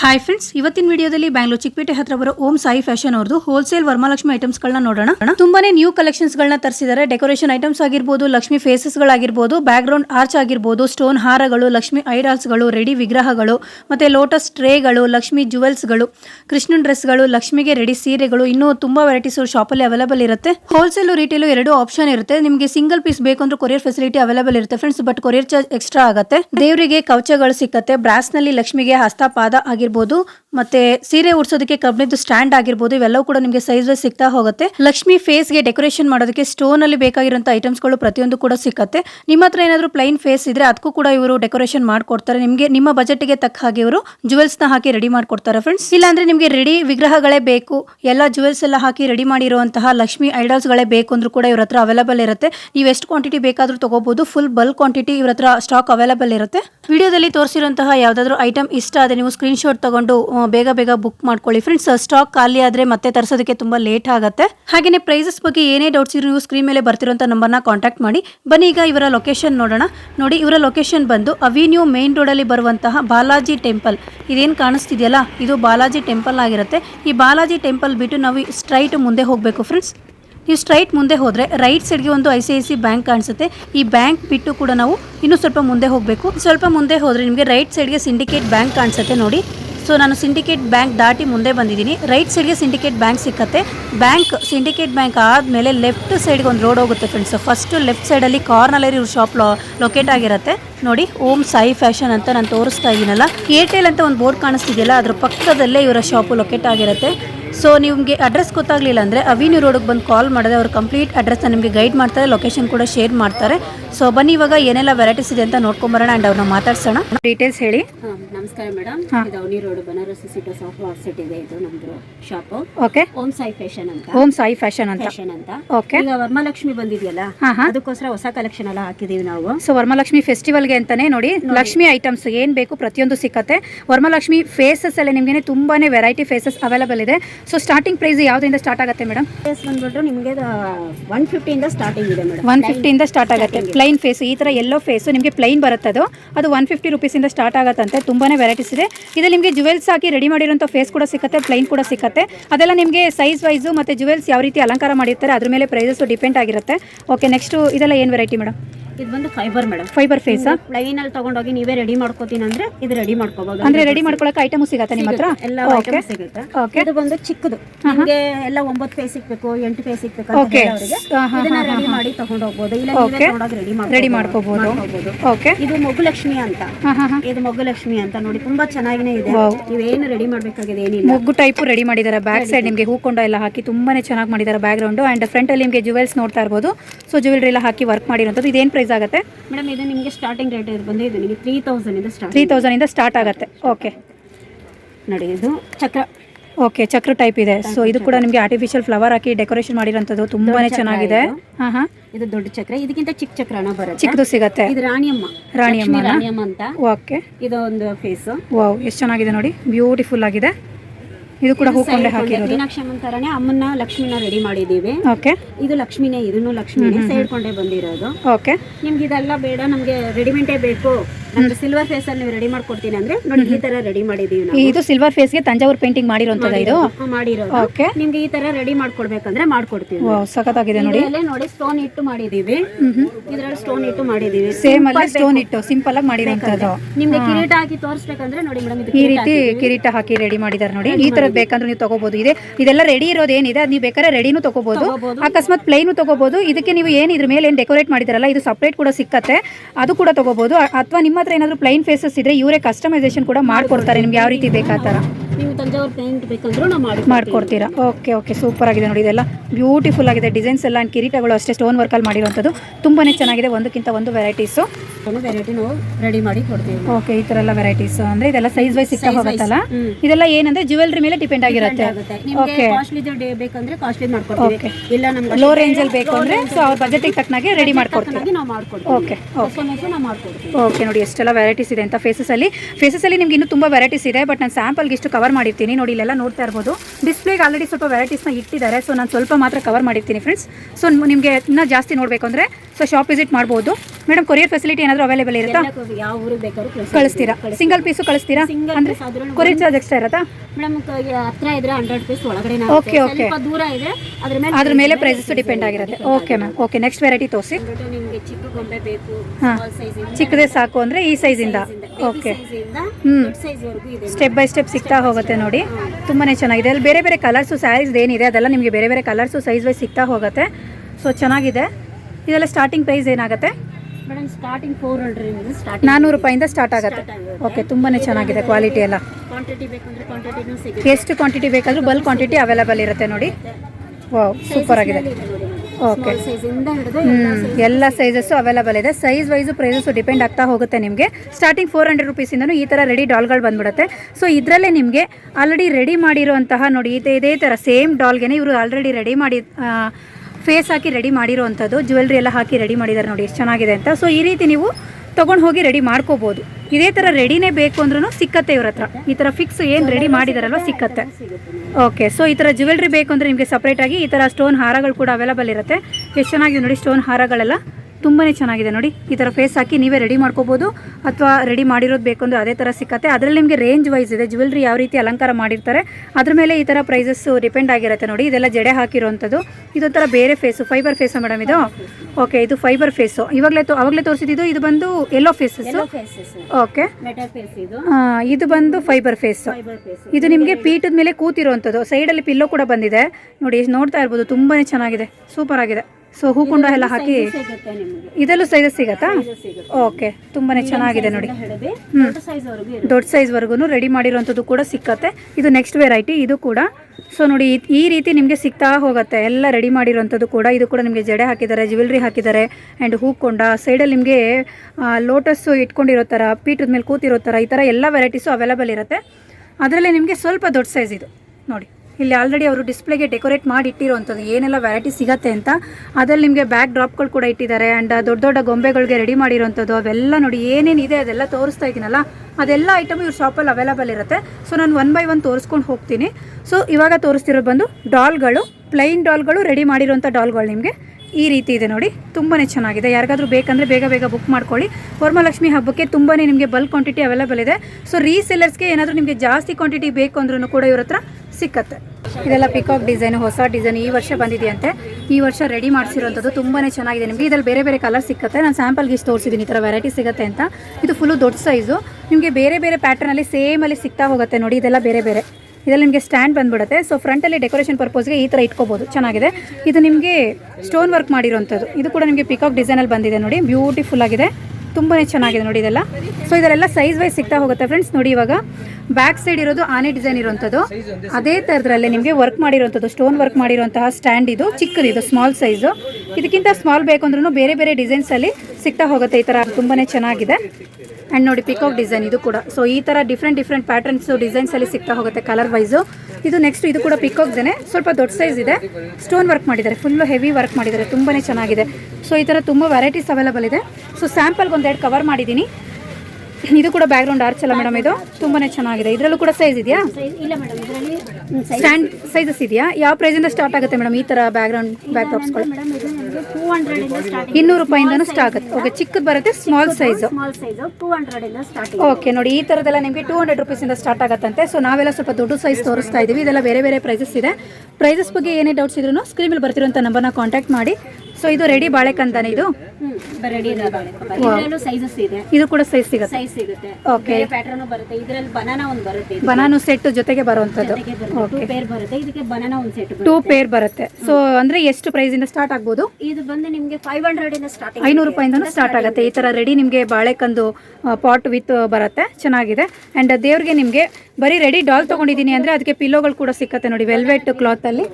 Hi friends ಇವತ್ತಿನ ವಿಡಿಯೋದಲ್ಲಿ ಬ್ಯಾಂಗ್ಳೂರ್ ಚಿಕ್ಕಪೇಟೆ ಹತ್ರ ಬರೋ ಓಂ ಸಾಯಿ ಫ್ಯಾಷನ್ ಅವ್ರದ್ದು ಹೋಲ್ಸೇಲ್ ವರ್ಮಾಲಕ್ಷ್ಮಿ ಐಟಮ್ಸ್ ಗಳನ್ನ ನೋಡೋಣ. ತುಂಬಾನೇ ನ್ಯೂ ಕಲೆಕ್ಷನ್ಸ್ ಗಳನ್ನ ತರಿಸಿದ್ದಾರೆ ಡೆಕೋರೇಷನ್ ಐಟಮ್ಸ್ ಆಗಿರ್ಬೋದು, ಲಕ್ಷ್ಮಿ ಫೇಸಸ್ ಗಳಾಗಿರ್ಬೋದು ಬ್ಯಾಕ್ ಗ್ರೌಂಡ್ ಆರ್ಚ್ ಆಗಿರ್ಬೋದು ಸ್ಟೋನ್ ಹಾರಗಳು, ಲಕ್ಷ್ಮಿ ಐಡಾಲ್ಸ್ಗಳು ರೆಡಿ ವಿಗ್ರಹಗಳು, ಮತ್ತೆ ಲೋಟಸ್ ಟ್ರೇಗಳು ಲಕ್ಷ್ಮಿ ಜುವೆಲ್ಸ್ಗಳು, ಕೃಷ್ಣನ್ ಡ್ರೆಸ್ಗಳು, ಲಕ್ಷ್ಮಿಗೆ ರೆಡಿ ಸೀರೆಗಳು, ಇನ್ನೂ ತುಂಬಾ ವೆರೈಟೀಸ್ ಅಲ್ಲಿ ಅವೈಲೇಬಲ್ ಇರುತ್ತೆ. ಹೋಲ್ಸೇಲ್ ರಿಟೇಲ್ ಎರಡು ಆಪ್ಷನ್ ಇರುತ್ತೆ. ನಿಮಗೆ ಸಿಂಗಲ್ ಪೀಸ್ ಬೇಕು ಅಂದ್ರೆ ಕೊರಿಯರ್ ಫೆಸಿಲಿಟಿ ಅವೈಲೇಬಲ್ ಇರುತ್ತೆ friends but courier charge extra ಆಗುತ್ತೆ. ದೇವರಿಗೆ ಕವಚಗಳು ಸಿಕ್ಕತ್ತೆ. ಬ್ರಾಸ್ನಲ್ಲಿ ಲಕ್ಷ್ಮಿಗೆ ಹಸ್ತಪಾದ ಆಗಿರ್ಬೋದು. ಹೇಳ್ಬೋದು. ಮತ್ತೆ ಸೀರೆ ಉಡ್ಸೋದಕ್ಕೆ ಕಬ್ಬಿಣದ್ದು ಸ್ಟ್ಯಾಂಡ್ ಆಗಿರ್ಬೋದು, ಇವೆಲ್ಲವೂ ಕೂಡ ನಿಮಗೆ ಸೈಜ್ ಸಿಗ್ತಾ ಹೋಗುತ್ತೆ. ಲಕ್ಷ್ಮಿ ಫೇಸ್ಗೆ ಡೆಕೋರೇಷನ್ ಮಾಡೋದಕ್ಕೆ ಸ್ಟೋನ್ ಅಲ್ಲಿ ಬೇಕಾಗಿರುವಂತ ಐಟಮ್ಸ್ಗಳು ಪ್ರತಿಯೊಂದು ಕೂಡ ಸಿಕ್ಕತ್ತೆ. ನಿಮ್ಮ ಹತ್ರ ಏನಾದರೂ ಪ್ಲೈನ್ ಫೇಸ್ ಇದ್ರೆ ಅದಕ್ಕೂ ಕೂಡ ಇವರು ಡೆಕೋರೇಷನ್ ಮಾಡ್ಕೊಡ್ತಾರೆ. ನಿಮಗೆ, ನಿಮ್ಮ ಬಜೆಟ್ಗೆ ತಕ್ಕ ಹಾಗೆ ಇವರು ಜುವೆಲ್ಸ್ನ ಹಾಕಿ ರೆಡಿ ಮಾಡ್ಕೊಡ್ತಾರೆ ಫ್ರೆಂಡ್ಸ್ ಇಲ್ಲಾಂದ್ರೆ ನಿಮಗೆ ರೆಡಿ ವಿಗ್ರಹಗಳೇ ಬೇಕು. ಎಲ್ಲ ಜುವೆಲ್ಸ್ ಎಲ್ಲ ಹಾಕಿ ರೆಡಿ ಮಾಡಿರುವಂತಹ ಲಕ್ಷ್ಮಿ ಐಡಲ್ಸ್ ಗಳೇ ಬೇಕು ಅಂದ್ರೂ ಕೂಡ ಇವ್ರ ಹತ್ರ ಅವೈಲೇಬಲ್ ಇರುತ್ತೆ. ನೀವು ಎಷ್ಟು ಕ್ವಾಂಟಿಟಿ ಬೇಕಾದರೂ ತಗೋಬಹುದು ಫುಲ್ ಬಲ್ಕ್ ಕ್ವಾಂಟಿಟಿ ಇವ್ರ ಹತ್ರ ಸ್ಟಾಕ್ ಅವೈಲೇಬಲ್ ಇರುತ್ತೆ. ವಿಡಿಯೋದಲ್ಲಿ ತೋರಿಸಿರುವಂತಹ ಯಾವ್ದಾದ್ರು ಐಟಮ್ ಇಷ್ಟ ಆದ್ರೆ ನೀವು ಸ್ಕ್ರೀನ್ಶಾಟ್ ತಗೊಂಡು ಬೇಗ ಬೇಗ ಬುಕ್ ಮಾಡ್ಕೊಳ್ಳಿ. ಫ್ರೆಂಡ್ಸ್ ಸ್ಟಾಕ್ ಖಾಲಿ ಆದ್ರೆ ಮತ್ತೆ ತರಿಸೋದಕ್ಕೆ ತುಂಬಾ ಲೇಟ್ ಆಗುತ್ತೆ. ಹಾಗೇನೆ ಪ್ರೈಸಸ್ ಬಗ್ಗೆ ಏನೇ ಡೌಟ್ಸ್ ಇರೋ ನೀವು ಸ್ಕ್ರೀನ್ ಮೇಲೆ ಬರ್ತಿರೋಂಥ ನಂಬರ್ನ ಕಾಂಟ್ಯಾಕ್ಟ್ ಮಾಡಿ. ಬನ್ನಿ ಈಗ ಇವರ ಲೊಕೇಶನ್ ನೋಡೋಣ. ನೋಡಿ, ಇವರ ಲೊಕೇಶನ್ ಬಂದು ಅವಿನ್ಯೂ ಮೇನ್ ರೋಡ್ ಅಲ್ಲಿ ಬರುವಂತಹ ಬಾಲಾಜಿ ಟೆಂಪಲ್ ಇದೇನ್ ಕಾಣಿಸ್ತಿದೆಯಲ್ಲ? ಇದು ಬಾಲಾಜಿ ಟೆಂಪಲ್ ಆಗಿರುತ್ತೆ. ಈ ಬಾಲಾಜಿ ಟೆಂಪಲ್ ಬಿಟ್ಟು ನಾವು ಸ್ಟ್ರೈಟ್ ಮುಂದೆ ಹೋಗಬೇಕು ಫ್ರೆಂಡ್ಸ್ ನೀವು ಸ್ಟ್ರೈಟ್ ಮುಂದೆ ಹೋದರೆ ರೈಟ್ ಸೈಡ್ಗೆ ಒಂದು I C I C bank ಕಾಣಿಸುತ್ತೆ. ಈ ಬ್ಯಾಂಕ್ ಬಿಟ್ಟು ಕೂಡ ನಾವು ಇನ್ನೂ ಸ್ವಲ್ಪ ಮುಂದೆ ಹೋಗಬೇಕು. ಸ್ವಲ್ಪ ಮುಂದೆ ಹೋದರೆ ನಿಮಗೆ ರೈಟ್ ಸೈಡ್ಗೆ ಸಿಂಡಿಕೇಟ್ ಬ್ಯಾಂಕ್ ಕಾಣಿಸುತ್ತೆ ನೋಡಿ. ಸೊ ನಾನು ಸಿಂಡಿಕೇಟ್ ಬ್ಯಾಂಕ್ ದಾಟಿ ಮುಂದೆ ಬಂದಿದ್ದೀನಿ. ರೈಟ್ ಸೈಡ್ಗೆ ಸಿಂಡಿಕೇಟ್ ಬ್ಯಾಂಕ್ ಸಿಕ್ಕತ್ತೆ. ಬ್ಯಾಂಕ್ ಸಿಂಡಿಕೇಟ್ ಬ್ಯಾಂಕ್ ಆದಮೇಲೆ ಲೆಫ್ಟ್ ಸೈಡ್ಗೆ ಒಂದು ರೋಡ್ ಹೋಗುತ್ತೆ ಫ್ರೆಂಡ್ಸ್ ಫಸ್ಟ್ ಲೆಫ್ಟ್ ಸೈಡಲ್ಲಿ ಕಾರ್ನಲ್ಲಿ ಇವ್ರ ಶಾಪ್ ಲೊಕೇಟ್ ಆಗಿರುತ್ತೆ. ನೋಡಿ, ಓಂ ಸಾಯಿ ಫ್ಯಾಷನ್ ಅಂತ ನಾನು ತೋರಿಸ್ತಾ ಇದ್ದೀನಲ್ಲ ಏರ್ಟೆಲ್ ಅಂತ ಒಂದು ಬೋರ್ಡ್ ಕಾಣಿಸ್ತಿದೆಯಲ್ಲ, ಅದ್ರ ಪಕ್ಕದಲ್ಲೇ ಇವರ ಶಾಪು ಲೊಕೇಟ್ ಆಗಿರುತ್ತೆ. ಸೊ ನಿಮಗೆ ಅಡ್ರೆಸ್ ಗೊತ್ತಾಗಲಿಲ್ಲ ಅಂದರೆ ಅವಿನ್ಯೂ ರೋಡಿಗೆ ಬಂದು ಕಾಲ್ ಮಾಡಿದ್ರೆ ಅವ್ರು ಕಂಪ್ಲೀಟ್ ಅಡ್ರೆಸ್ನ ನಿಮಗೆ ಗೈಡ್ ಮಾಡ್ತಾರೆ ಲೊಕೇಶನ್ ಕೂಡ ಶೇರ್ ಮಾಡ್ತಾರೆ. ಸೊ ಬನ್ನಿ ಇವಾಗ ಏನೆಲ್ಲ ವೆರೈಟೀಸ್ ಇದೆ ಅಂತ ನೋಡ್ಕೊಂಬರೋಣ ಆ್ಯಂಡ್ ಅವ್ರನ್ನ ಮಾತಾಡ್ಸೋಣ. ಡೀಟೇಲ್ಸ್ ಹೇಳಿ. ಹಾ, ನಮಸ್ಕಾರ ಮೇಡಮ್ ಹಾ. ಇದು ಅವನಿ ರೋಡ್ ಬನಾರಸ್ ಸಿಟಿ ಸಾಫ್ ಸೆಟ್ ಇದೆ. ಇದು ನಮ್ದು shop okay Om Sai fashion ಅಂತ. ಓಂ ಸಾಯಿ ಫ್ಯಾಷನ್ ಅಂತ. ಫ್ಯಾಷನ್ ಅಂತ. ಓಕೆ ಈಗ ವರ್ಮಲಕ್ಷ್ಮಿ ಬಂದಿದೆಯಲ್ಲ ಅದಕ್ಕೋಸ್ಕರ ಹೊಸ ಕಲೆಕ್ಷನ್ ಎಲ್ಲ ಹಾಕಿದೀವಿ ನಾವು. ಸೊ ವರ್ಮಲಕ್ಷ್ಮಿ ಫೆಸ್ಟಿವಲ್ಗೆ ಅಂತಾನೆ ನೋಡಿ ಲಕ್ಷ್ಮಿ ಐಟಮ್ಸ್ ಏನು ಬೇಕು ಪ್ರತಿಯೊಂದು ಸಿಕ್ಕತ್ತೆ. ವರ್ಮಲಕ್ಷ್ಮಿ ಫೇಸಸ್ ಅಲ್ಲಿ ನಿಮಗೆ ತುಂಬಾನೇ ವೆರೈಟಿ ಫೇಸಸ್ ಅವೈಲೇಬಲ್ ಇದೆ. ಸೊ ಸ್ಟಾರ್ಟಿಂಗ್ ಪ್ರೈಸ್ ಯಾವುದರಿಂದ ಸ್ಟಾರ್ಟ್ ಆಗುತ್ತೆ ಮೇಡಮ್ ಫೇಸ್ ಬಂದ್ಬಿಟ್ಟು ನಿಮಗೆ ಒನ್ ಫಿಫ್ಟಿಯಿಂದ ಸ್ಟಾರ್ಟಿಂಗ್ ಇದೆ ಮೇಡಮ್ ಒನ್ ಫಿಫ್ಟಿಯಿಂದ ಸ್ಟಾರ್ಟ್ ಆಗುತ್ತೆ. ಪ್ಲೈನ್ ಫೇಸ್ ಈ ಥರ ಎಲ್ಲೋ ಫೇಸ್ ನಿಮಗೆ ಪ್ಲೈನ್ ಬರುತ್ತೆ ಅದು. ಅದು ಒನ್ ಫಿಫ್ಟಿ ರುಪೀಸಿಂದ ಸ್ಟಾರ್ಟ್ ಆಗುತ್ತಂತೆ. ತುಂಬಾನೇ ವೆರೈಟೀಸ್ ಇದೆ. ಇದು ನಿಮಗೆ ಜುವೆಲ್ಸ್ ಹಾಕಿ ರೆಡಿ ಮಾಡಿರೋಂಥ ಫೇಸ್ ಕೂಡ ಸಿಗುತ್ತೆ ಪ್ಲೈನ್ ಕೂಡ ಸಿಗುತ್ತೆ. ಅದೆಲ್ಲ ನಿಮಗೆ ಸೈಜ್ ವೈಸು ಮತ್ತು ಜುವೆಲ್ಸ್ ಯಾವ ರೀತಿ ಅಲಂಕಾರ ಮಾಡಿರ್ತಾರೆ ಅದ್ರ ಮೇಲೆ ಪ್ರೈಸಸ್ ಡಿಪೆಂಡ್ ಆಗಿರುತ್ತೆ. ಓಕೆ ನೆಕ್ಸ್ಟ್ ಇದೆಲ್ಲ ಏನು ವೆರೈಟಿ ಮೇಡಮ್ ಇದು ಬಂದು fibre madam fibre face line ಅಲ್ಲಿ ತಗೊಂಡೋಗಿ ನೀವೇ ರೆಡಿ ಮಾಡ್ಕೋತೀನಿ ಅಂದ್ರೆ ಇದು ರೆಡಿ ಮಾಡ್ಕೋಬಹುದು ಅಂದ್ರೆ ರೆಡಿ ಮಾಡ್ಕೊಳಕ್ಕೆ ಐಟಮ್ ಸಿಗತ್ತೆ. ನಿಮ್ಮ ಹತ್ರ? ಎಲ್ಲ ಐಟಮ್ ಸಿಗುತ್ತೆ. ಇದು ಬಂದು ಚಿಕ್ಕದು. ನಿಮಗೆ ಎಲ್ಲ ಒಂಬತ್ತು ಫೇಸ್ ಸಿಗ್ಬೇಕು ಎಂಟು ಫೇಸ್ ಸಿಗ್ಬೇಕು ಅಂತ ಹಾ, ಇದನ್ನ ರೆಡಿ ಮಾಡಿ ತಗೊಂಡು ಹೋಗ್ಬೋದು ಇಲ್ಲ Okay. ನೀವೇ ತಗೊಂಡೋಗಿ ರೆಡಿ ರೆಡಿ ಮಾಡ್ಕೋಬಹುದು ಓಕೆ ಇದು ಮೊಗ್ಗುಲಕ್ಷ್ಮಿ ಅಂತ. ಇದು ಮೊಗ್ಗುಲಕ್ಷ್ಮಿ ಅಂತ ನೋಡಿ ತುಂಬಾ ಚೆನ್ನಾಗಿನೇ ಇದೆ. ನೀವೇನು ರೆಡಿ ಮಾಡ್ಬೇಕಾಗಿದೆ ಏನಿಲ್ಲ. ಮೊಗ್ಗು ಟೈಪ್ ರೆಡಿ ಮಾಡಿದ್ದಾರೆ ಬ್ಯಾಕ್ ಸೈಡ್ ನಿಮಗೆ ಹೂಕೊಂಡ ಎಲ್ಲ ಹಾಕಿ ತುಂಬಾನೇ ಚೆನ್ನಾಗಿ ಮಾಡಿದ್ದಾರೆ ಬ್ಯಾಕ್ ಗ್ರೌಂಡ್ ಅಂಡ್ ಫ್ರಂಟ್ ಅಲ್ಲಿ ನಿಮಗೆ ಜುವೆಲ್ಸ್ ನೋಡ್ತಾ ಇರಬಹುದು ಸೊ ಜುವೆಲ್ರಿ ಎಲ್ಲ ಹಾಕಿ ವರ್ಕ್ ಮಾಡಿರೋದು ಇದೇನು ಪ್ರೈಸ್ ಆಗುತ್ತೆ? ಮೇಡಮ್ ಇದು ನಿಮಗೆ ಸ್ಟಾರ್ಟಿಂಗ್ ರೇಟ್ ಇದು ಬಂದು ಇದು ನಿಮಗೆ ತ್ರೀ ತೌಸಂಡ್ ಇಂದ ಸ್ಟಾರ್ಟ್ ತ್ರೀ ತೌಸಂಡಿಂದ ಸ್ಟಾರ್ಟ್ ಆಗುತ್ತೆ. ಓಕೆ ನೋಡಿ ಇದು ಚಕ್ರ. ಓಕೆ ಚಕ್ರ ಟೈಪ್ ಇದೆ. ಸೊ ಇದು ಕೂಡ ನಿಮಗೆ ಆರ್ಟಿಫಿಷಿಯಲ್ ಫ್ಲವರ್ ಹಾಕಿ ಡೆಕೋರೇಷನ್ ಮಾಡಿರೋಂಥದ್ದು ತುಂಬಾನೇ ಚೆನ್ನಾಗಿದೆ. ಹಾ ಹಾಂ. ಇದು ದೊಡ್ಡ ಚಕ್ರ. ಇದಕ್ಕಿಂತ ಚಿಕ್ಕ ಚಕ್ರನ ಬರುತ್ತೆ. ಚಿಕ್ಕದು ಸಿಗುತ್ತೆ. ಇದು ರಾಣಿಯಮ್ಮ. ರಾಣಿಯಮ್ಮ ರಾಣಿಯಮ್ಮ ಅಂತ. ಓಕೆ ಇದು ಒಂದು ಫೇಸ್ ವಾವ್ ಎಷ್ಟು ಚೆನ್ನಾಗಿದೆ ನೋಡಿ. ಬ್ಯೂಟಿಫುಲ್ ಆಗಿದೆ. ಇದು ಕೂಡ ಹೂಕೊಂಡೆ ಹಾಕಿರೋದು. ಮೀನಾಕ್ಷಮ್ಮನ ತರನೇ ಅಮ್ಮನ್ನ ಲಕ್ಷ್ಮಿನ ರೆಡಿ ಮಾಡಿದೀವಿ ಓಕೆ ಇದು ಲಕ್ಷ್ಮಿನೇ ಇದನ್ನು ಲಕ್ಷ್ಮಿನೇ ಸೇರ್ಕೊಂಡೆ ಕೊಂಡೇ ಬಂದಿರೋದು. ಓಕೆ ನಿಮ್ಗೆ ಇದೆಲ್ಲ ಬೇಡ ನಮ್ಗೆ ರೆಡಿಮೇಡೇ ಬೇಕು. ನಮ್ಗೆ ಸಿಲ್ವರ್ ಫೇಸ್ ಅಲ್ಲಿ ನೀವು ರೆಡಿ ಮಾಡ್ಕೊಡ್ತೀನಿ ಅಂದ್ರೆ ನೋಡಿ ಈ ತರ ರೆಡಿ ಮಾಡಿದೀವಿ ನಾವು. ಇದು ಸಿಲ್ವರ್ ಫೇಸ್ಗೆ ತಂಜಾವೂರ್ ಪೇಂಟಿಂಗ್ ಮಾಡಿರೋಂಥದ್ದು ಇದು? ಹಾ, ಮಾಡಿರೋದು. ಓಕೆ ನಿಮ್ಗೆ ಈ ತರ ರೆಡಿ ಮಾಡ್ಕೊಡ್ಬೇಕಂದ್ರೆ ಮಾಡ್ಕೊಡ್ತೀವಿ. ವಾವ್ ಸಖತ್ತಾಗಿದೆ ನೋಡಿ. ಇದರಲ್ಲೇ ನೋಡಿ ಸ್ಟೋನ್ ಇಟ್ಟು ಮಾಡಿದೀವಿ. ಇದ್ರಲ್ಲಿ ಸ್ಟೋನ್ ಇಟ್ಟು ಮಾಡಿದೀವಿ. ಸೇಮ್ ಅಲ್ಲಿ ಸ್ಟೋನ್ ಇಟ್ಟು ಸಿಂಪಲ್ ಆಗಿ ಮಾಡಿರೋಂಥದ್ದು. ನಿಮ್ಗೆ ಕಿರೀಟ ಹಾಕಿ ತೋರಿಸ್ಬೇಕಂದ್ರೆ ನೋಡಿ ಮೇಡಮ್ ಈ ರೀತಿ ಕಿರೀಟ ಹಾಕಿ ರೆಡಿ ಮಾಡಿದಾರೆ ನೋಡಿ. ಈ ತರ ಬೇಕಂದ್ರೆ ನೀವು ತಗೋಬಹುದು ಇದೆ ಇದೆಲ್ಲ ರೆಡಿ ಇರೋದು ಏನಿದೆ? ಅದು ನೀವು ಬೇಕಾದ್ರೆ ರೆಡಿನೂ ತಗೋಬಹುದು. ಅಕಸ್ಮಾತ್ ಪ್ಲೈನು ತಗೋಬಹುದು ಇದಕ್ಕೆ ನೀವು ಏನು ಇದ್ರ ಮೇಲೆ ಏನು ಡೆಕೋರೇಟ್ ಮಾಡಿದಾರಲ್ಲ ಇದು ಸಪ್ರೇಟ್ ಕೂಡ ಸಿಕ್ಕತ್ತೆ. ಅದು ಕೂಡ ತಗೋಬಹುದು ಅಥವಾ ನಿಮ್ಮ ಹತ್ರ ಏನಾದರೂ ಪ್ಲೈನ್ ಫೇಸಸ್ ಇದ್ರೆ ಇವರೇ ಕಸ್ಟಮೈಸೇಷನ್ ಕೂಡ ಮಾಡಿಕೊಡ್ತಾರೆ. ನಿಮ್ಗೆ ಯಾವ ರೀತಿ ಬೇಕಾ ಥರ ನೀವು ತಂಜಾವೂರು ಪೇಂಟ್ ಬೇಕಂದ್ರೂ ನಾವು ಮಾಡಿ ಮಾಡ್ಕೊಡ್ತೀರಾ? ಓಕೆ ಓಕೆ ಸೂಪರ್ ಆಗಿದೆ ನೋಡಿ ಇದೆಲ್ಲ ಬ್ಯೂಟಿಫುಲ್ ಆಗಿದೆ ಡಿಸೈನ್ಸ್ ಎಲ್ಲ ಆ್ಯಂಡ್ ಕಿರೀಟಗಳು ಅಷ್ಟೇ ಸ್ಟೋನ್ ವರ್ಕಲ್ಲಿ ಮಾಡಿರುವಂಥದ್ದು. ತುಂಬಾನೇ ಚೆನ್ನಾಗಿದೆ ಒಂದಕ್ಕಿಂತ ಒಂದು ವೆರೈಟೀಸು ವೆರೈಟಿ ನಾವು ರೆಡಿ ಮಾಡಿ ಕೊಡ್ತೀವಿ. ಓಕೆ ಈ ಥರ ಎಲ್ಲ ವೆರೈಟೀಸ್ ಅಂದ್ರೆ ಇದೆಲ್ಲ ಸೈಜ್ ವೈಸ್ ಸಿಗ್ತಾ ಹೋಗುತ್ತಲ್ಲ? ಇದೆಲ್ಲ ಏನಂದ್ರೆ ಜ್ಯುವೆಲ್ರಿ ಮೇಲೆ ಡಿಪೆಂಡ್ ಆಗಿರುತ್ತೆ. ಓಕೆ ಬೇಕಂದ್ರೆ ಕಾಸ್ಟ್ಲಿ ಮಾಡ್ಕೊಡ್ತೀವಿ. ಇಲ್ಲ ನಮ್ಗೆ ಲೋ ರೇಂಜಲ್ಲಿ ಬೇಕು ಅಂದ್ರೆ ಸೊ ಅವ್ರ ಬಜೆಟಿಗೆ ತಕ್ಕನಾಗೆ ರೆಡಿ ಮಾಡ್ಕೊಡ್ತೀವಿ. ನಾವು ಮಾಡ್ಕೊಡ್ತೀವಿ. ಓಕೆ ಮಾಡ್ಕೊಡ್ತೀವಿ. ಓಕೆ ನೋಡಿ ಎಷ್ಟೆಲ್ಲ ವೆರೈಟೀಸ್ ಇದೆ ಅಂತ ಫೇಸಸ್ ಅಲ್ಲಿ. ಫೇಸಸ್ ಅಲ್ಲಿ ನಿಮ್ಗೆ ಇನ್ನು ತುಂಬಾ ವೆರೈಟೀಸ್ ಇದೆ ಬಟ್ ನಾನು ಸ್ಯಾಂಪಲ್ಗೆ ಇಷ್ಟು ಕವರ್ ಕವರ್ ಮಾಡಿರ್ತೀನಿ. ನೋಡಿ, ಇಲ್ಲೆಲ್ಲ ನೋಡ್ತಾ ಇರ್ಬೋದು. ಡಿಸ್ಪ್ಲೇಗೆ ಆಲ್ರೆಡಿ ಸ್ವಲ್ಪ ವೆರೈಟೀಸ್ನ ಇಟ್ಟಿದ್ದಾರೆ. ಸೊ ನಾನು ಸ್ವಲ್ಪ ಮಾತ್ರ ಕವರ್ ಮಾಡಿರ್ತೀನಿ ಫ್ರೆಂಡ್ಸ್ ಸೊ ನಿಮಗೆ ಇನ್ನೂ ಜಾಸ್ತಿ ನೋಡಬೇಕು ಅಂದರೆ ಸೊ ಶಾಪ್ ವಿಸಿಟ್ ಮಾಡ್ಬೋದು. ಮೇಡಮ್ ಕೊರಿಯರ್ ಫೆಸಿಲಿಟಿ ಏನಾದರೂ ಅವೈಲೇಬಲ್ ಇರುತ್ತಾ? ಎಲ್ಲ ಯಾವ ಊರಿಗೆ ಬೇಕಾದ್ರೂ ಕಳ್ಸಿ- ಕಳಿಸ್ತೀರಾ? ಸಿಂಗಲ್ ಪೀಸು ಕಳಿಸ್ತೀರಾ? Single ಅಂದರೆ piece ಆದ್ರೂ ಕೊರಿಯರ್ ಚಾರ್ಜ್ ಎಕ್ಸ್ಟ್ರಾ ಇರತ್ತಾ? ಮೇಡಮ್ ಹತ್ರ ಇದ್ರೆ ಹಂಡ್ರೆಡ್ ಪೀಸ್ ಒಳಗಡೆ Okay, okay. ಸ್ವಲ್ಪ ದೂರ ಇದೆ ಅದ್ರ ಮೇಲೆ ಅದ್ರ ಮೇಲೆ ಪ್ರೈಸಸ್ ಡಿಪೆಂಡ್ ಆಗಿರುತ್ತೆ. Okay ma'am okay next variety ತೋರಿಸಿ. ಅಂದ್ಬಿಟ್ಟು ನಿಮ್ಗೆ ಚಿಕ್ಕ ಗೊಂಬೆ ಬೇಕು ಹಾ. ಸ್ಮಾಲ್ ಸೈಜ್ ಇಂದ. ಚಿಕ್ಕದೇ ಸಾಕು ಅಂದರೆ ಈ ಸೈಜಿಂದ ಓಕೆ ಸೈಜ್ ಇಂದ ಹ್ಮ್. ದೊಡ್ಡ ಸೈಜ್ ವರೆಗೂ ಇದೆ ಸ್ಟೆಪ್ ಬೈ ಸ್ಟೆಪ್ ಸಿಗ್ತಾ ಹೋಗುತ್ತೆ ನೋಡಿ. ತುಂಬಾನೇ ಚೆನ್ನಾಗಿದೆ. ಅಲ್ಲಿ ಬೇರೆ ಬೇರೆ ಕಲರ್ಸು ಸ್ಯಾರೀಸ್ ಏನಿದೆ ಅದೆಲ್ಲ ನಿಮಗೆ ಬೇರೆ ಬೇರೆ ಕಲರ್ಸು ಸೈಜ್ ವೈಸ್ ಸಿಗ್ತಾ ಹೋಗುತ್ತೆ. ಸೊ ಚೆನ್ನಾಗಿದೆ. ಇದೆಲ್ಲ ಸ್ಟಾರ್ಟಿಂಗ್ ಪ್ರೈಸ್ ಏನಾಗುತ್ತೆ? ಮೇಡಮ್ ಸ್ಟಾರ್ಟಿಂಗ್ ಫೋರ್ ಹಂಡ್ರೆಡ್ ನಾನ್ನೂರು ರೂಪಾಯಿಂದ ಸ್ಟಾರ್ಟ್ ಆಗುತ್ತೆ. ಓಕೆ ತುಂಬಾ ಚೆನ್ನಾಗಿದೆ ಕ್ವಾಲಿಟಿ ಎಲ್ಲ. ಕ್ವಾಂಟಿಟಿ ಬೇಕಂದ್ರೆ ಕ್ವಾಂಟಿಟಿನೂ ಸಿಗುತ್ತೆ. ಎಷ್ಟು ಕ್ವಾಂಟಿಟಿ ಬೇಕಾದರೂ ಬಲ್ಕ್ ಕ್ವಾಂಟಿಟಿ ಅವೈಲೇಬಲ್ ಇರುತ್ತೆ ನೋಡಿ. ವಾವ್ ಸೂಪರ್ ಆಗಿದೆ. ಓಕೆ ಎಲ್ಲ ಸೈಜಸ್ಸು ಅವೈಲೇಬಲ್ ಇದೆ. ಸೈಜ್ ವೈಸು ಪ್ರೈಸಸ್ಸು ಡಿಪೆಂಡ್ ಆಗ್ತಾ ಹೋಗುತ್ತೆ ನಿಮಗೆ. ಸ್ಟಾರ್ಟಿಂಗ್ ಫೋರ್ ಹಂಡ್ರೆಡ್ ರುಪೀಸಿಂದನೂ ಈ ಥರ ರೆಡಿ ಡಾಲ್ಗಳು ಬಂದ್ಬಿಡುತ್ತೆ. ಸೊ ಇದರಲ್ಲೇ ನಿಮಗೆ ಆಲ್ರೆಡಿ ರೆಡಿ ಮಾಡಿರುವಂತಹ ನೋಡಿ ಇದೇ ಇದೇ ಥರ ಸೇಮ್ ಡಾಲ್ಗೆ ಇವರು ಆಲ್ರೆಡಿ ರೆಡಿ ಮಾಡಿ ಫೇಸ್ ಹಾಕಿ ರೆಡಿ ಮಾಡಿರೋವಂಥದ್ದು ಜ್ಯುವೆಲ್ರಿ ಎಲ್ಲ ಹಾಕಿ ರೆಡಿ ಮಾಡಿದ್ದಾರೆ ನೋಡಿ, ಎಷ್ಟು ಚೆನ್ನಾಗಿದೆ ಅಂತ. ಸೊ ಈ ರೀತಿ ನೀವು ತೊಗೊಂಡು ಹೋಗಿ ರೆಡಿ ಮಾಡ್ಕೋಬೋದು. ಇದೇ ಥರ ರೆಡಿನೇ ಬೇಕು ಅಂದ್ರೂ ಸಿಕ್ಕತ್ತೆ ಇವ್ರ ಹತ್ರ. ಈ ಥರ ಫಿಕ್ಸ್ ಏನು ರೆಡಿ ಮಾಡಿದಾರಲ್ವ, ಸಿಕ್ಕತ್ತೆ. ಓಕೆ ಸೊ ಈ ಥರ ಜ್ಯುವೆಲ್ರಿ ಬೇಕು ಅಂದರೆ ನಿಮಗೆ ಸಪ್ರೇಟಾಗಿ ಈ ಥರ ಸ್ಟೋನ್ ಹಾರಗಳು ಕೂಡ ಅವೈಲೇಬಲ್ ಇರುತ್ತೆ. ಎಷ್ಟು ಚೆನ್ನಾಗಿದೆ ನೋಡಿ ಸ್ಟೋನ್ ಹಾರಗಳೆಲ್ಲ. ತುಂಬಾ ಚೆನ್ನಾಗಿದೆ ನೋಡಿ. ಈ ಥರ ಫೇಸ್ ಹಾಕಿ ನೀವೇ ರೆಡಿ ಮಾಡ್ಕೋಬೋದು. ಅಥವಾ ರೆಡಿ ಮಾಡಿರೋದು ಬೇಕು ಅಂದರೆ ಅದೇ ಥರ ಸಿಕ್ಕತ್ತೆ. ಅದರಲ್ಲಿ ನಿಮಗೆ ರೇಂಜ್ ವೈಸ್ ಇದೆ. ಜ್ಯುವೆಲ್ರಿ ಯಾವ ರೀತಿ ಅಲಂಕಾರ ಮಾಡಿರ್ತಾರೆ. ಅದ್ರ ಮೇಲೆ ಈ ಥರ ಪ್ರೈಸಸ್ಸು ಡಿಪೆಂಡ್ ಆಗಿರುತ್ತೆ ನೋಡಿ. ಇದೆಲ್ಲ ಜಡೆ ಹಾಕಿರೋವಂಥದ್ದು ಇದೊಂಥರ ಬೇರೆ ಫೇಸು ಫೈಬರ್ ಫೇಸು ಮೇಡಮ್ ಇದು? ಓಕೆ ಇದು ಫೈಬರ್ ಫೇಸು ಇವಾಗಲೇ ತೋ ಅವಾಗಲೇ ತೋರಿಸಿದ್ದು ಇದು ಬಂದು ಎಲ್ಲೋ ಫೇಸಸ್ಸು ಫೇಸಸ್ ಓಕೆ ಇದು. ಬಂದು ಫೈಬರ್ ಫೇಸ್ ಇದು ನಿಮಗೆ ಪೀಠದ ಮೇಲೆ ಕೂತಿರುವಂಥದ್ದು ಸೈಡಲ್ಲಿ ಪಿಲ್ಲೋ ಕೂಡ ಬಂದಿದೆ. ನೋಡಿ ನೋಡ್ತಾ ಇರ್ಬೋದು. ತುಂಬಾನೇ ಚೆನ್ನಾಗಿದೆ. ಸೂಪರ್ ಆಗಿದೆ. ಸೊ ಹೂಕುಂಡ ಎಲ್ಲ ಹಾಕಿ ಸಿಗುತ್ತೆ ನಿಮಗೆ. ಇದರಲ್ಲೂ ಸೈಜಸ್ ಸಿಗತ್ತಾ? ಓಕೆ ತುಂಬಾನೇ ಚೆನ್ನಾಗಿದೆ ನೋಡಿ. ದೊಡ್ಡ ಸೈಜ್ವರೆಗೂ ರೆಡಿ ಮಾಡಿರೋಂಥದ್ದು ಕೂಡ ಸಿಕ್ಕತ್ತೆ. ಇದು ನೆಕ್ಸ್ಟ್ ವೆರೈಟಿ ಇದು ಕೂಡ. ಸೊ ನೋಡಿ ಈ- ಈ ರೀತಿ ನಿಮಗೆ ಸಿಗ್ತಾ ಹೋಗುತ್ತೆ. ಎಲ್ಲ ರೆಡಿ ಮಾಡಿರೋಂಥದ್ದು ಕೂಡ. ಇದು ಕೂಡ ನಿಮಗೆ ಜಡೆ ಹಾಕಿದ್ದಾರೆ ಜ್ಯುವೆಲ್ರಿ ಹಾಕಿದ್ದಾರೆ ಆ್ಯಂಡ್ ಹೂಕೊಂಡ ಸೈಡಲ್ಲಿ ನಿಮಗೆ ಲೋಟಸ್ಸು ಇಟ್ಕೊಂಡಿರೋ ಥರ ಪೀಠದ ಮೇಲೆ ಕೂತಿರೋ ಥರ ಈ ಥರ ಎಲ್ಲ ವೆರೈಟೀಸು ಅವೈಲೇಬಲ್ ಇರುತ್ತೆ. ಅದರಲ್ಲಿ ನಿಮಗೆ ಸ್ವಲ್ಪ ದೊಡ್ಡ ಸೈಜ್ ಇದು. ನೋಡಿ. ಇಲ್ಲಿ ಆಲ್ರೆಡಿ ಅವರು ಡಿಸ್ಪ್ಲೇಗೆ ಡೆಕೋರೇಟ್ ಮಾಡಿ ಇಟ್ಟಿರೋವಂಥದ್ದು ಏನೆಲ್ಲ ವೆರೈಟಿ ಸಿಗತ್ತೆ ಅಂತ ಅದ್ರಲ್ಲಿ ನಿಮಗೆ ಬ್ಯಾಕ್ ಡ್ರಾಪ್ಗಳು ಕೂಡ ಇಟ್ಟಿದ್ದಾರೆ ಆ್ಯಂಡ್ ದೊಡ್ಡ ದೊಡ್ಡ ಗೊಂಬೆಗಳಿಗೆ ರೆಡಿ ಮಾಡಿರೋವಂಥದ್ದು. ಅವೆಲ್ಲ ನೋಡಿ ಏನೇನಿದೆ ಅದೆಲ್ಲ ತೋರಿಸ್ತಾ ಇದ್ದೀನಲ್ಲ, ಅದೆಲ್ಲ ಐಟಮ್ ಇವ್ರ ಶಾಪಲ್ಲಿ ಅವೈಲೇಬಲ್ ಇರುತ್ತೆ. ಸೊ ನಾನು ಒನ್ ಬೈ ಒನ್ ತೋರಿಸ್ಕೊಂಡು ಹೋಗ್ತೀನಿ. ಸೊ ಇವಾಗ ತೋರಿಸ್ತಿರೋದು ಬಂದು ಡಾಲ್ಗಳು ಪ್ಲೈನ್ ಡಾಲ್ಗಳು ರೆಡಿ ಮಾಡಿರುವಂಥ ಡಾಲ್ಗಳು ನಿಮಗೆ. ಈ ರೀತಿ ಇದೆ ನೋಡಿ. ತುಂಬಾ ಚೆನ್ನಾಗಿದೆ. ಯಾರಿಗಾದರೂ ಬೇಕಂದರೆ ಬೇಗ ಬೇಗ ಬುಕ್ ಮಾಡ್ಕೊಳ್ಳಿ. ವರಮಹಾಲಕ್ಷ್ಮಿ ಹಬ್ಬಕ್ಕೆ ತುಂಬಾ ನಿಮಗೆ ಬಲ್ಕ್ ಕ್ವಾಂಟಿಟಿ ಅವೈಲೇಬಲ್ ಇದೆ. ಸೊ ರೀಸೆಲ್ಲರ್ಸ್ಗೆ ಏನಾದರೂ ನಿಮಗೆ ಜಾಸ್ತಿ ಕ್ವಾಂಟಿಟಿ ಬೇಕು ಅಂದ್ರೂ ಕೂಡ ಇವ್ರ ಹತ್ರ ಸಿಕ್ಕತ್ತೆ. ಇದೆಲ್ಲ ಪಿಕಾಕ್ ಡಿಸೈನ್ ಹೊಸ ಡಿಸೈನ್ ಈ ವರ್ಷ ಬಂದಿದೆಯಂತೆ. ಈ ವರ್ಷ ರೆಡಿ ಮಾಡಿಸಿರೋಂಥದ್ದು ತುಂಬಾನೇ ಚೆನ್ನಾಗಿದೆ ನಿಮಗೆ. ಇದರಲ್ಲಿ ಬೇರೆ ಬೇರೆ ಕಲರ್ ಸಿಕ್ಕತ್ತೆ. ನಾನು ಸ್ಯಾಂಪಲ್ಗೆ ಇಷ್ಟು ತೋರಿಸಿದ್ದೀನಿ ಈ ಥರ ವೆರೈಟಿ ಸಿಗುತ್ತೆ ಅಂತ. ಇದು ಫುಲ್ಲು ದೊಡ್ಡ ಸೈಜು ನಿಮಗೆ ಬೇರೆ ಬೇರೆ ಪ್ಯಾಟರ್ನಲ್ಲಿ ಸೇಮಲ್ಲಿ ಸಿಗ್ತಾ ಹೋಗುತ್ತೆ ನೋಡಿ. ಇದೆಲ್ಲ ಬೇರೆ ಬೇರೆ. ಇದರಲ್ಲಿ ನಿಮಗೆ ಸ್ಟ್ಯಾಂಡ್ ಬಂದ್ಬಿಡುತ್ತೆ. ಸೊ ಫ್ರಂಟಲ್ಲಿ ಡೆಕೋರೇಷನ್ ಪರ್ಪಸ್ಗೆ ಈ ಥರ ಇಟ್ಕೋಬೋದು. ಚೆನ್ನಾಗಿದೆ. ಇದು ನಿಮಗೆ ಸ್ಟೋನ್ ವರ್ಕ್ ಮಾಡಿರೋಂಥದ್ದು. ಇದು ಕೂಡ ನಿಮಗೆ ಪಿಕಾಕ್ ಡಿಸೈನಲ್ಲಿ ಬಂದಿದೆ ನೋಡಿ. ಬ್ಯೂಟಿಫುಲ್ ಆಗಿದೆ. ತುಂಬಾ ಚೆನ್ನಾಗಿದೆ ನೋಡಿ ಇದೆಲ್ಲ. ಸೊ ಇದರೆಲ್ಲ ಸೈಜ್ ವೈಸ್ ಸಿಗ್ತಾ ಹೋಗುತ್ತೆ ಫ್ರೆಂಡ್ಸ್ ನೋಡಿ ಇವಾಗ ಬ್ಯಾಕ್ ಸೈಡ್ ಇರೋದು ಆನೆ ಡಿಸೈನ್ ಇರೋಂಥದ್ದು ಅದೇ ಥರದ್ರಲ್ಲೇ ನಿಮಗೆ ವರ್ಕ್ ಮಾಡಿರೋಂಥದ್ದು ಸ್ಟೋನ್ ವರ್ಕ್ ಮಾಡಿರುವಂತಹ ಸ್ಟ್ಯಾಂಡ್ ಇದು ಚಿಕ್ಕದಿದು ಸ್ಮಾಲ್ ಸೈಜು ಇದಕ್ಕಿಂತ ಸ್ಮಾಲ್ ಬೇಕು ಅಂದ್ರೂ ಬೇರೆ ಬೇರೆ ಡಿಸೈನ್ಸಲ್ಲಿ ಸಿಗ್ತಾ ಹೋಗುತ್ತೆ ಈ ಥರ ತುಂಬಾ ಚೆನ್ನಾಗಿದೆ. ಆ್ಯಂಡ್ ನೋಡಿ ಪಿಕಾಕ್ ಡಿಸೈನ್ ಇದು ಕೂಡ. ಸೊ ಈ ಥರ ಡಿಫ್ರೆಂಟ್ ಡಿಫ್ರೆಂಟ್ ಪ್ಯಾಟರ್ನ್ಸ್ ಡಿಸೈನ್ಸಲ್ಲಿ ಸಿಗ್ತಾ ಹೋಗುತ್ತೆ ಕಲರ್ ವೈಸು ಇದು ನೆಕ್ಸ್ಟ್ ಇದು ಕೂಡ ಪಿಕಾಕ್ದೇನೆ ಸ್ವಲ್ಪ ದೊಡ್ಡ ಸೈಜ್ ಇದೆ. ಸ್ಟೋನ್ ವರ್ಕ್ ಮಾಡಿದ್ದಾರೆ. ಫುಲ್ಲು ಹೆವಿ ವರ್ಕ್ ಮಾಡಿದ್ದಾರೆ. ತುಂಬಾ ಚೆನ್ನಾಗಿದೆ. ಸೊ ಈ ಥರ ತುಂಬ ವೆರೈಟೀಸ್ ಅವೈಲಬಲ್ ಇದೆ. ಸೊ ಸ್ಯಾಂಪಲ್ಗೆ ಒಂದೆರಡು ಕವರ್ ಮಾಡಿದ್ದೀನಿ. ಇದು ಕೂಡ ಬ್ಯಾಕ್ಗ್ರೌಂಡ್ ಆರ್ಚ್ ಅಲ್ಲ ಮೇಡಮ್ ಇದು? ತುಂಬಾ ಚೆನ್ನಾಗಿದೆ. ಇದರಲ್ಲೂ ಕೂಡ ಸೈಜ್ ಇದೆಯಾ? ಸ್ಟ್ಯಾಂಡ್ ಸೈಜಸ್ ಇದೆಯಾ? ಯಾವ ಪ್ರೈಸಿಂದ ಸ್ಟಾರ್ಟ್ ಆಗುತ್ತೆ ಮೇಡಮ್ ಈ ಥರ ಬ್ಯಾಕ್ಗ್ರೌಂಡ್ ಬ್ಯಾಕ್ ಟಾಪ್ಸ್ಗಳು ಬ್ಯಾಕ್ ಇದು ನಿಮಗೆ ಟೂ ಹಂಡ್ರೆಡ್ ಇಂದ ಸ್ಟಾರ್ಟಿಂಗ್ ಇನ್ನೂರು ರೂಪಾಯಿಂದನೂ ಸ್ಟಾರ್ಟ್ ಆಗುತ್ತೆ. ಓಕೆ ಚಿಕ್ಕದು ಬರುತ್ತೆ ಸ್ಮಾಲ್ ಸೈಜು ಇಂದ ಓಕೆ ನೋಡಿ ಈ ಥರದ್ದೆಲ್ಲ ನಿಮಗೆ ಟೂ ಹಂಡ್ರೆಡ್ ರುಪೀಸಿಂದ ಸ್ಟಾರ್ಟ್ ಆಗುತ್ತಂತೆ. ಸೊ ನಾವೆಲ್ಲ ಸ್ವಲ್ಪ ದೊಡ್ಡ ಸೈಜ್ ತೋರಿಸ್ತಾ ಇದ್ದೀವಿ ಇದೆಲ್ಲ ಬೇರೆ ಬೇರೆ ಪ್ರೈಸಸ್ ಇದೆ. ಪ್ರೈಸಸ್ ಬಗ್ಗೆ ಏನೇ ಡೌಟ್ಸ್ ಇದ್ರೂ ಸ್ಕ್ರೀನ್ ಮೇಲೆ ಬರ್ತಿರೋಂಥ ನಂಬರ್ನ ಕಾಂಟ್ಯಾಕ್ಟ್ ಮಾಡಿ. ಸೊ ಇದು ರೆಡಿ ಬಾಳೆಕಂತಾನೆ ಇದು? ಹ್ಮ್ ರೆಡಿ ಇದರಲ್ಲೂ ಸೈಜಸ್ ಇದೆ. ಇದು ಕೂಡ ಸೈಜ್ ಸಿಗುತ್ತೆ. ಸೈಜ್ ಸಿಗುತ್ತೆ. Okay. ಪ್ಯಾಟರ್ನ್ ಬರುತ್ತೆ. ಇದರಲ್ಲಿ ಬನಾನಾ ಒಂದು ಬರುತ್ತೆ ಇದು ಬನಾನು ಸೆಟ್ ಜೊತೆಗೆ ಬರುವಂತದ್ದು ಓಕೆ ಟೂ ಪೇರ್ ಬರುತ್ತೆ. ಇದಕ್ಕೆ ಬನಾನಾ ಒಂದು ಸೆಟ್ ಟೂ ಪೇರ್ ಬರುತ್ತೆ. ಸೊ ಅಂದ್ರೆ ಎಷ್ಟು ಪ್ರೈಸ್ ಇಂದ ಸ್ಟಾರ್ಟ್ ಆಗ್ಬೋದು? ಇದು ಬಂದು ನಿಮಗೆ ಫೈವ್ ಹಂಡ್ರೆಡ್ ಇಂದ ಸ್ಟಾರ್ಟಿಂಗ್ ಐನೂರು ರೂಪಾಯಿಂದನೂ ಸ್ಟಾರ್ಟ್ ಆಗುತ್ತೆ. ಈ ತರ ರೆಡಿ ನಿಮಗೆ ಬಾಳೆಕಂದು ಪಾಟ್ ವಿತ್ ಬರುತ್ತೆ. ಚೆನ್ನಾಗಿದೆ. ಅಂಡ್ ದೇವ್ರಿಗೆ ನಿಮಗೆ ಬರೀ ರೆಡಿ ಡಾಲ್ ತಗೊಂಡಿದ್ದೀನಿ ಅಂದ್ರೆ ಅದಕ್ಕೆ ಪಿಲ್ಲೋಗಳು ಕೂಡ ಸಿಕ್ಕತ್ತೆ ನೋಡಿ ವೆಲ್ವೆಟ್ ಕ್ಲಾತಲ್ಲಿ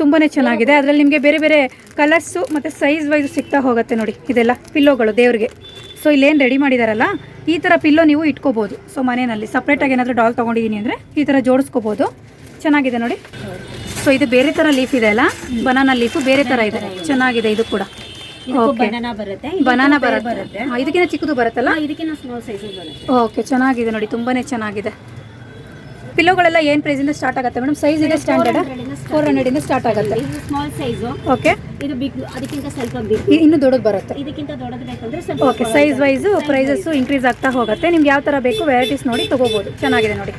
ತುಂಬಾ ಚೆನ್ನಾಗಿದೆ. ಅದರಲ್ಲಿ ನಿಮಗೆ ಬೇರೆ ಬೇರೆ ಕಲರ್ಸು ಮತ್ತು ಸೈಜ್ ವೈಸ್ ಸಿಗ್ತಾ ಹೋಗುತ್ತೆ ನೋಡಿ ಇದೆಲ್ಲ ಪಿಲ್ಲೋಗಳು ದೇವ್ರಿಗೆ. ಸೊ ಇಲ್ಲೇನು ರೆಡಿ ಮಾಡಿದಾರಲ್ಲ ಈ ಥರ ಪಿಲ್ಲೋ ನೀವು ಇಟ್ಕೋಬೋದು. ಸೊ ಮನೆಯಲ್ಲಿ ಸಪ್ರೇಟಾಗಿ ಏನಾದರೂ ಡಾಲ್ ತೊಗೊಂಡಿದ್ದೀನಿ ಅಂದರೆ ಈ ಥರ ಜೋಡಿಸ್ಕೋಬೋದು. ಚೆನ್ನಾಗಿದೆ ನೋಡಿ. ಸೊ ಇದು ಬೇರೆ ಥರ ಲೀಫ್ ಇದೆ ಅಲ್ಲ? ಬನಾನಾ ಲೀಫು ಬೇರೆ ಥರ ಇದೆ. ಚೆನ್ನಾಗಿದೆ ಇದು ಕೂಡ. ಬನಾನಾ ಬರುತ್ತೆ. ಇದಕ್ಕಿಂತ ಚಿಕ್ಕದು ಬರುತ್ತಲ್ಲ? ಓಕೆ ಚೆನ್ನಾಗಿದೆ ನೋಡಿ ತುಂಬಾನೇ ಚೆನ್ನಾಗಿದೆ. ಪಿಲ್ಲೋಗಳೆಲ್ಲ ಏನು ಪ್ರೈಸಿಂದ ಸ್ಟಾರ್ಟ್ ಆಗುತ್ತೆ ಮೇಡಮ್ ಸೈಜ್ ಇದೆ ಸ್ಟ್ಯಾಂಡರ್ಡ್ ಫೋರ್ ಹಂಡ್ರೆಡಿಂದ ಸ್ಟಾರ್ಟ್ ಆಗುತ್ತೆ. ಇದು ಸ್ಮಾಲ್ ಸೈಜು ಓಕೆ ಇದು ಬಿಗ್ ಅದಕ್ಕಿಂತ ಸ್ವಲ್ಪ ಬಿಗ್ ಇನ್ನು ದೊಡ್ಡದು ಬರುತ್ತೆ. ಇದಕ್ಕಿಂತ ದೊಡ್ಡದು ಬೇಕಂದ್ರೆ ಸ್ವಲ್ಪ okay size wise prices increase ಆಗ್ತಾ ಹೋಗುತ್ತೆ. ನಿಮ್ಗೆ ಯಾವ ತರ ಬೇಕು ವೆರೈಟೀಸ್ ನೋಡಿ ತಗೋಬಹುದು ಚೆನ್ನಾಗಿದೆ ನೋಡಿ.